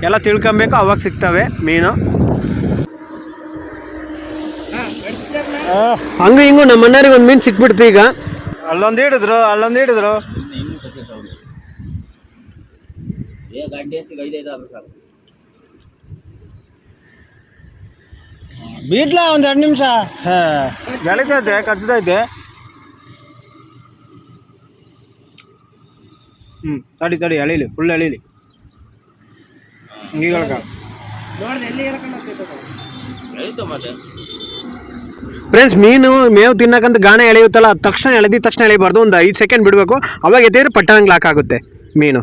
ಎಲ್ಲ ತಿಳ್ಕೊಬೇಕು ಅವಾಗ ಸಿಗ್ತವೆ ಮೀನು. ಹಂಗು ಹಿಂಗು ನಮ್ಮ ಮನೆಯವ್ರಿಗೆ ಒಂದು ಮೀನು ಸಿಕ್ಬಿಡ್ತು ಈಗ. ಅಲ್ಲೊಂದು ಹಿಡಿದ್ರು ಅಲ್ಲೊಂದು ಹಿಡಿದ್ರು. ಬೀಟ್ಲ ಒಂದು ಎರಡು ನಿಮಿಷ? ಬೆಳಿತೈತೆ ಕಚ್ಚತೈತೆ ಹ್ಞೂ ತಡಿ ತಡಿ ಎಳೀಲಿ ಫುಲ್ ಎಳೀಲಿ. ಈಗ ಫ್ರೆಂಡ್ಸ್ ಮೀನು ಮೇವು ತಿನ್ನಕಂತ ಗಾಣ ಎಳೆಯುತ್ತಲ್ಲ ತಕ್ಷಣ ಎಳೆದಿದ ತಕ್ಷಣ ಎಳಿಬಾರ್ದು ಒಂದು ಐದು ಸೆಕೆಂಡ್ ಬಿಡಬೇಕು. ಅವಾಗ ಎತ್ತಿದ್ರೆ ಪಟ್ಟಣಂಗೆ ಲಾಕ್ ಆಗುತ್ತೆ ಮೀನು.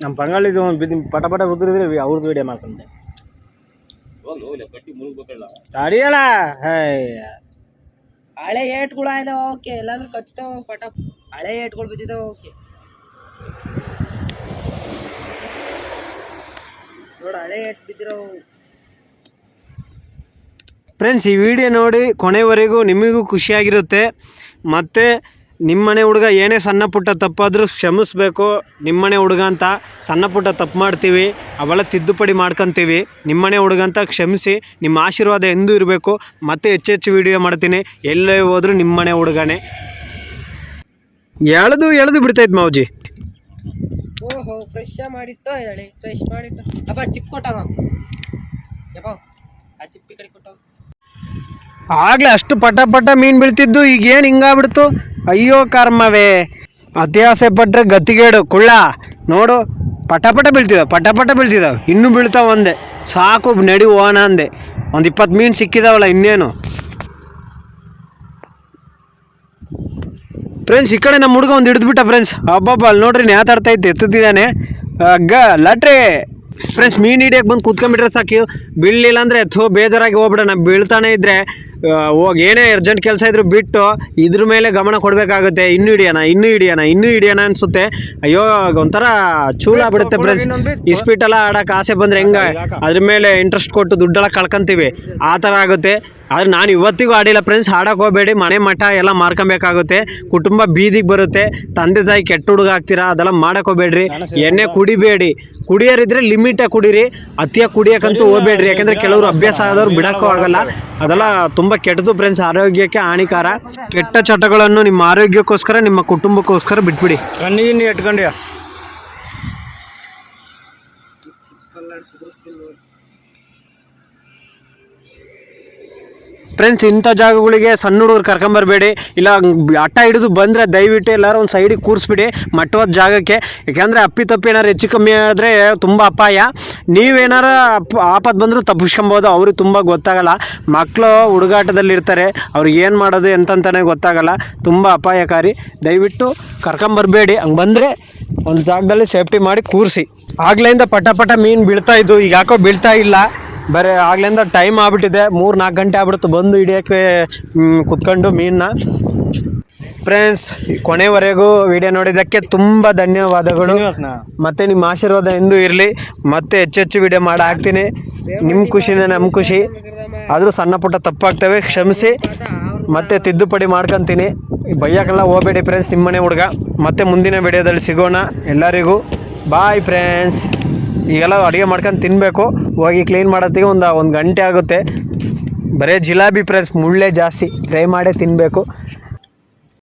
ನಮ್ಮ ಪಂಗಾಳಿದು ಬಿದ್ದು ಪಟ ಪಟ ಉದುರಿದ್ರೆ ಅವ್ರದ್ದು ವಿಡಿಯೋ ಮಾಡ್ಕೊಂಡೆ ತಡಿಯಲ್ಲ ಹೇ. ಹಳೆ ಏಟ್ಗಳು ಇದಾವ ಓಕೆ ಎಲ್ಲಾದ್ರೂ ಕಚ್ತಾವ ಪಟ ಹಳೆ ಏಟ್ಗಳು ಬಿದ್ದಿದಾವ ಓಕೆ ನೋಡು ಹಳೆ ಏಟ್ ಬಿದ್ದಿರೋ ಫ್ರೆಂಡ್ಸ್ ಈ ವಿಡಿಯೋ ನೋಡಿ ಕೊನೆವರೆಗೂ ನಿಮಗೂ ಖುಷಿಯಾಗಿರುತ್ತೆ. ಮತ್ತು ನಿಮ್ಮನೆ ಹುಡುಗ ಏನೇ ಸಣ್ಣ ಪುಟ್ಟ ತಪ್ಪಾದರೂ ಕ್ಷಮಿಸ್ಬೇಕು. ನಿಮ್ಮನೆ ಹುಡುಗ ಅಂತ ಸಣ್ಣ ಪುಟ್ಟ ತಪ್ಪು ಮಾಡ್ತೀವಿ. ಅವೆಲ್ಲ ತಿದ್ದುಪಡಿ ಮಾಡ್ಕೊತೀವಿ. ನಿಮ್ಮನೆ ಹುಡುಗ ಅಂತ ಕ್ಷಮಿಸಿ, ನಿಮ್ಮ ಆಶೀರ್ವಾದ ಎಂದೂ ಇರಬೇಕು. ಮತ್ತೆ ಹೆಚ್ಚು ಹೆಚ್ಚು ವಿಡಿಯೋ ಮಾಡ್ತೀನಿ. ಎಲ್ಲೇ ಹೋದರೂ ನಿಮ್ಮನೆ ಹುಡುಗನೇ. ಎಳೆದು ಎಳೆದು ಬಿಡ್ತೈತೆ ಮಾವುಜಿ. ಓಹೋ ಫ್ರೆಶ್ ಮಾಡಿಟ್ಟು ಹೇಳಿ ಫ್ರೆಶ್ ಮಾಡಿಟ್ಟು. ಅಪ್ಪ ಚಿಪ್ ಕೊಟ್ಟಾಗ. ಯಪ್ಪ, ಆ ಚಿಪ್ಪಿ ಕಡೆ ಆಗ್ಲೇ ಅಷ್ಟು ಪಟ ಪಟ ಮೀನು ಬೀಳ್ತಿದ್ದು, ಈಗ ಏನು ಹಿಂಗಾಗ್ಬಿಡ್ತು? ಅಯ್ಯೋ, ಕರ್ಮವೇ. ಆಸೆ ಪಟ್ರೆ ಗತಿಗೇಡು. ಕುಳ್ಳ, ನೋಡು, ಪಟ ಪಟ ಬೀಳ್ತಿದ್ದಾವೆ, ಪಟ ಪಟ ಬೀಳ್ತಿದ್ದಾವೆ. ಇನ್ನೂ ಬೀಳ್ತಾವ ಒಂದೇ. ಸಾಕು, ನಡಿ ಹೋಗೋಣ ಅಂದೆ. ಒಂದು ಇಪ್ಪತ್ತು ಮೀನು ಸಿಕ್ಕಿದಾವಲ್ಲ ಇನ್ನೇನು? ಫ್ರೆಂಡ್ಸ್ ಈ ಕಡೆ ನಮ್ಮ ಹುಡುಗ ಒಂದು ಹಿಡಿದ್ಬಿಟ್ಟ ಫ್ರೆಂಡ್ಸ್ ಅಬ್ಬಬ್ಬ, ಅಲ್ಲಿ ನೋಡ್ರಿ ನ್ಯಾತಾಡ್ತಾ ಇತ್ತು ಎತ್ತಿದ್ದಾನೆ. ಅಗ್ಗ ಲಾಟ್ರಿ. ಫ್ರೆಂಡ್ಸ್ ಮೀನು ಹಿಡಿಯಕ್ಕೆ ಬಂದು ಕೂತ್ಕೊಂಡ್ಬಿಟ್ರೆ ಸಾಕು. ಬೀಳಲಿಲ್ಲ ಅಂದರೆ ಥೋ ಬೇಜಾರಾಗಿ ಹೋಗ್ಬಿಡೋಣ. ಬೀಳ್ತಾನೆ ಇದ್ದರೆ ಹೋಗಿ ಏನೇ ಅರ್ಜೆಂಟ್ ಕೆಲಸ ಇದ್ರು ಬಿಟ್ಟು ಇದ್ರ ಮೇಲೆ ಗಮನ ಕೊಡಬೇಕಾಗುತ್ತೆ. ಇನ್ನೂ ಹಿಡಿಯೋಣ ಇನ್ನೂ ಹಿಡಿಯೋಣ ಇನ್ನೂ ಹಿಡಿಯೋಣ ಅನ್ಸುತ್ತೆ. ಅಯ್ಯೋ ಒಂಥರ ಚೂಲ ಬಿಡುತ್ತೆ ಫ್ರೆಂಡ್ಸ್ ಇಸ್ಪೀಟೆಲ್ಲ ಆಡೋಕೆ ಆಸೆ ಬಂದರೆ ಹೆಂಗೆ? ಅದ್ರ ಮೇಲೆ ಇಂಟ್ರೆಸ್ಟ್ ಕೊಟ್ಟು ದುಡ್ಡೆಲ್ಲ ಕಳ್ಕೊಂತೀವಿ. ಆ ಥರ ಆಗುತ್ತೆ. ಆದ್ರೆ ನಾನು ಇವತ್ತಿಗೂ ಆಡಿಲ್ಲ ಫ್ರೆಂಡ್ಸ್ ಆಡೋಕೆ ಹೋಗಬೇಡಿ. ಮನೆ ಮಠ ಎಲ್ಲ ಮಾರ್ಕೊಬೇಕಾಗುತ್ತೆ. ಕುಟುಂಬ ಬೀದಿಗೆ ಬರುತ್ತೆ. ತಂದೆ ತಾಯಿ ಕೆಟ್ಟ ಹುಡುಗ ಆಗ್ತೀರಾ? ಅದೆಲ್ಲ ಮಾಡೋಕೆ ಹೋಗ್ಬೇಡ್ರಿ. ಎಣ್ಣೆ ಕುಡಿಬೇಡಿ. ಕುಡಿಯೋರಿದ್ರೆ ಲಿಮಿಟಾಗಿ ಕುಡೀರಿ. ಅತಿಯಾಗಿ ಕುಡಿಯೋಕ್ಕಂತೂ ಹೋಗ್ಬೇಡ್ರಿ. ಯಾಕಂದ್ರೆ ಕೆಲವರು ಅಭ್ಯಾಸ ಆದವ್ರು ಬಿಡೋಕ್ಕೂ ಆಗಲ್ಲ. ಅದೆಲ್ಲ ತುಂಬ ಕೆಟ್ಟದು ಫ್ರೆಂಡ್ಸ್ ಆರೋಗ್ಯಕ್ಕೆ ಹಾನಿಕಾರ. ಕೆಟ್ಟ ಚಟಗಳನ್ನು ನಿಮ್ಮ ಆರೋಗ್ಯಕ್ಕೋಸ್ಕರ ನಿಮ್ಮ ಕುಟುಂಬಕ್ಕೋಸ್ಕರ ಬಿಟ್ಬಿಡಿ. ಕಣ್ಣಿಗೆ ಇಟ್ಕೊಂಡ್ಯಾ ಫ್ರೆಂಡ್ಸ್ ಇಂಥ ಜಾಗಗಳಿಗೆ ಸಣ್ಣ ಹುಡುಗರು ಕರ್ಕೊಂಬರ್ಬೇಡಿ. ಇಲ್ಲ ಹಠ ಹಿಡಿದು ಬಂದರೆ ದಯವಿಟ್ಟು ಎಲ್ಲರೂ ಒಂದು ಸೈಡಿಗೆ ಕೂರಿಸ್ಬಿಡಿ. ಮಟ್ಟವಾದ ಜಾಗಕ್ಕೆ. ಯಾಕೆಂದರೆ ಅಪ್ಪಿ ತಪ್ಪಿ ಏನಾರು ಹೆಚ್ಚು ಕಮ್ಮಿ ಆದರೆ ತುಂಬ ಅಪಾಯ. ನೀವೇನಾರು ಆಪತ್ತು ಬಂದರೂ ತಪ್ಪಿಸ್ಕೊಬೋದು. ಅವ್ರಿಗೆ ತುಂಬ ಗೊತ್ತಾಗಲ್ಲ. ಮಕ್ಕಳು ಹುಡುಗಾಟದಲ್ಲಿರ್ತಾರೆ. ಅವ್ರಿಗೆ ಏನು ಮಾಡೋದು, ಎಂತಂತಾನೆ ಗೊತ್ತಾಗಲ್ಲ. ತುಂಬ ಅಪಾಯಕಾರಿ. ದಯವಿಟ್ಟು ಕರ್ಕೊಂಬರ್ಬೇಡಿ. ಹಂಗೆ ಬಂದರೆ ಒಂದು ಜಾಗದಲ್ಲಿ ಸೇಫ್ಟಿ ಮಾಡಿ ಕೂರಿಸಿ. ಆಗ್ಲಿಂದ ಪಟ ಪಟ ಮೀನು ಬೀಳ್ತಾ ಇದ್ದು ಈಗ ಯಾಕೋ ಬೀಳ್ತಾ ಇಲ್ಲ. ಬರೀ ಆಗ್ಲಿಂದ ಟೈಮ್ ಆಗ್ಬಿಟ್ಟಿದೆ. ಮೂರು ನಾಲ್ಕು ಗಂಟೆ ಆಗ್ಬಿಡ್ತು ಬಂದು ಹಿಡಿಯೋಕ್ಕೆ ಕುತ್ಕೊಂಡು ಮೀನನ್ನ ಫ್ರೆಂಡ್ಸ್ ಕೊನೆವರೆಗೂ ವಿಡಿಯೋ ನೋಡಿದ್ದಕ್ಕೆ ತುಂಬ ಧನ್ಯವಾದಗಳು. ಮತ್ತು ನಿಮ್ಮ ಆಶೀರ್ವಾದ ಎಂದೂ ಇರಲಿ. ಮತ್ತೆ ಹೆಚ್ಚೆಚ್ಚು ವಿಡಿಯೋ ಮಾಡಿ ಹಾಕ್ತೀನಿ. ನಿಮ್ಮ ಖುಷಿನೇ ನಮ್ಮ ಖುಷಿ. ಆದರೂ ಸಣ್ಣ ಪುಟ್ಟ ತಪ್ಪಾಗ್ತವೆ ಕ್ಷಮಿಸಿ. ಮತ್ತೆ ತಿದ್ದುಪಡಿ ಮಾಡ್ಕೊತೀನಿ. ಬೈಯಕ್ಕೆಲ್ಲ ಹೋಗಬೇಡಿ ಫ್ರೆಂಡ್ಸ್ ನಿಮ್ಮನೆ ಹುಡುಗ. ಮತ್ತೆ ಮುಂದಿನ ವಿಡಿಯೋದಲ್ಲಿ ಸಿಗೋಣ ಎಲ್ಲರಿಗೂ. ಬಾಯ್ ಫ್ರೆಂಡ್ಸ್ ಈಗೆಲ್ಲ ಅಡುಗೆ ಮಾಡ್ಕೊಂಡು ತಿನ್ನಬೇಕು ಹೋಗಿ ಕ್ಲೀನ್ ಮಾಡೋತ್ತಿಗೆ ಒಂದು ಒಂದು ಗಂಟೆ ಆಗುತ್ತೆ. ಬರೀ ಜಿಲಾಬಿ ಫ್ರೆಂಡ್ಸ್ ಮುಳ್ಳೆ ಜಾಸ್ತಿ. ಫ್ರೈ ಮಾಡೇ ತಿನ್ನಬೇಕು